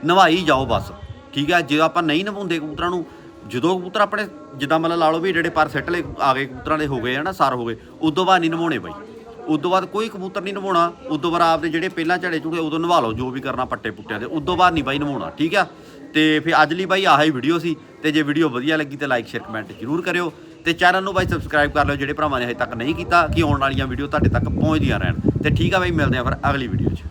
ਨਵਾਈ ਜਾਓ ਬਸ, ਠੀਕ ਆ? ਜੇ ਆਪਾਂ ਨਹੀਂ ਨਵਾਉਂਦੇ ਕਬੂਤਰਾਂ ਨੂੰ, ਜਦੋਂ ਕਬੂਤਰ ਆਪਣੇ, ਜਿੱਦਾਂ ਮਤਲਬ ਲਾ ਲਓ ਵੀ ਜਿਹੜੇ ਪਰ ਸੈੱਟ ਵਾਲੇ ਆ ਗਏ, ਕਬੂਤਰਾਂ ਦੇ ਹੋ ਗਏ, ਹਨਾ, ਸਾਰ ਹੋ ਗਏ, ਉਦੋਂ ਬਾਅਦ ਨਹੀਂ ਨਵਾਉਣੇ ਬਾਈ। ਉਦੋਂ ਬਾਅਦ ਕੋਈ ਕਬੂਤਰ ਨਹੀਂ ਨਵਾਉਣਾ, ਉਦੋਂ ਬਾਅਦ ਆਪਦੇ ਜਿਹੜੇ ਪਹਿਲਾਂ ਝੜੇ ਝੁੜੇ, ਉਦੋਂ ਨਵਾ ਲਓ, ਜੋ ਵੀ ਕਰਨਾ ਪੱਟੇ ਪੁੱਟਿਆਂ ਦੇ, ਉਦੋਂ ਬਾਅਦ ਨਹੀਂ ਬਾਈ ਨਵਾਉਣਾ, ਠੀਕ ਆ? ਤੇ ਫਿਰ ਅੱਜ ਲਈ ਬਾਈ ਆਹ ਹੀ ਵੀਡੀਓ ਸੀ, ਤੇ ਜੇ ਵੀਡੀਓ ਵਧੀਆ ਲੱਗੀ ਤੇ ਲਾਈਕ ਸ਼ੇਅਰ ਕਮੈਂਟ ਜ਼ਰੂਰ ਕਰਿਓ। ਤੇ ਚੈਨਲ ਨੂੰ ਬਾਈ ਸਬਸਕ੍ਰਾਈਬ ਕਰ ਲਿਓ ਜਿਹੜੇ ਭਰਾਵਾਂ ਨੇ ਹਜੇ ਤੱਕ ਨਹੀਂ ਕੀਤਾ, ਕਿ ਆਉਣ ਵਾਲੀਆਂ ਵੀਡੀਓ ਤੁਹਾਡੇ ਤੱਕ ਪਹੁੰਚਦੀਆਂ ਰਹਿਣ। ਤੇ ਠੀਕ ਆ ਬਾਈ, ਮਿਲਦੇ ਆ ਫਿਰ ਅਗਲੀ ਵੀਡੀਓ 'ਚ।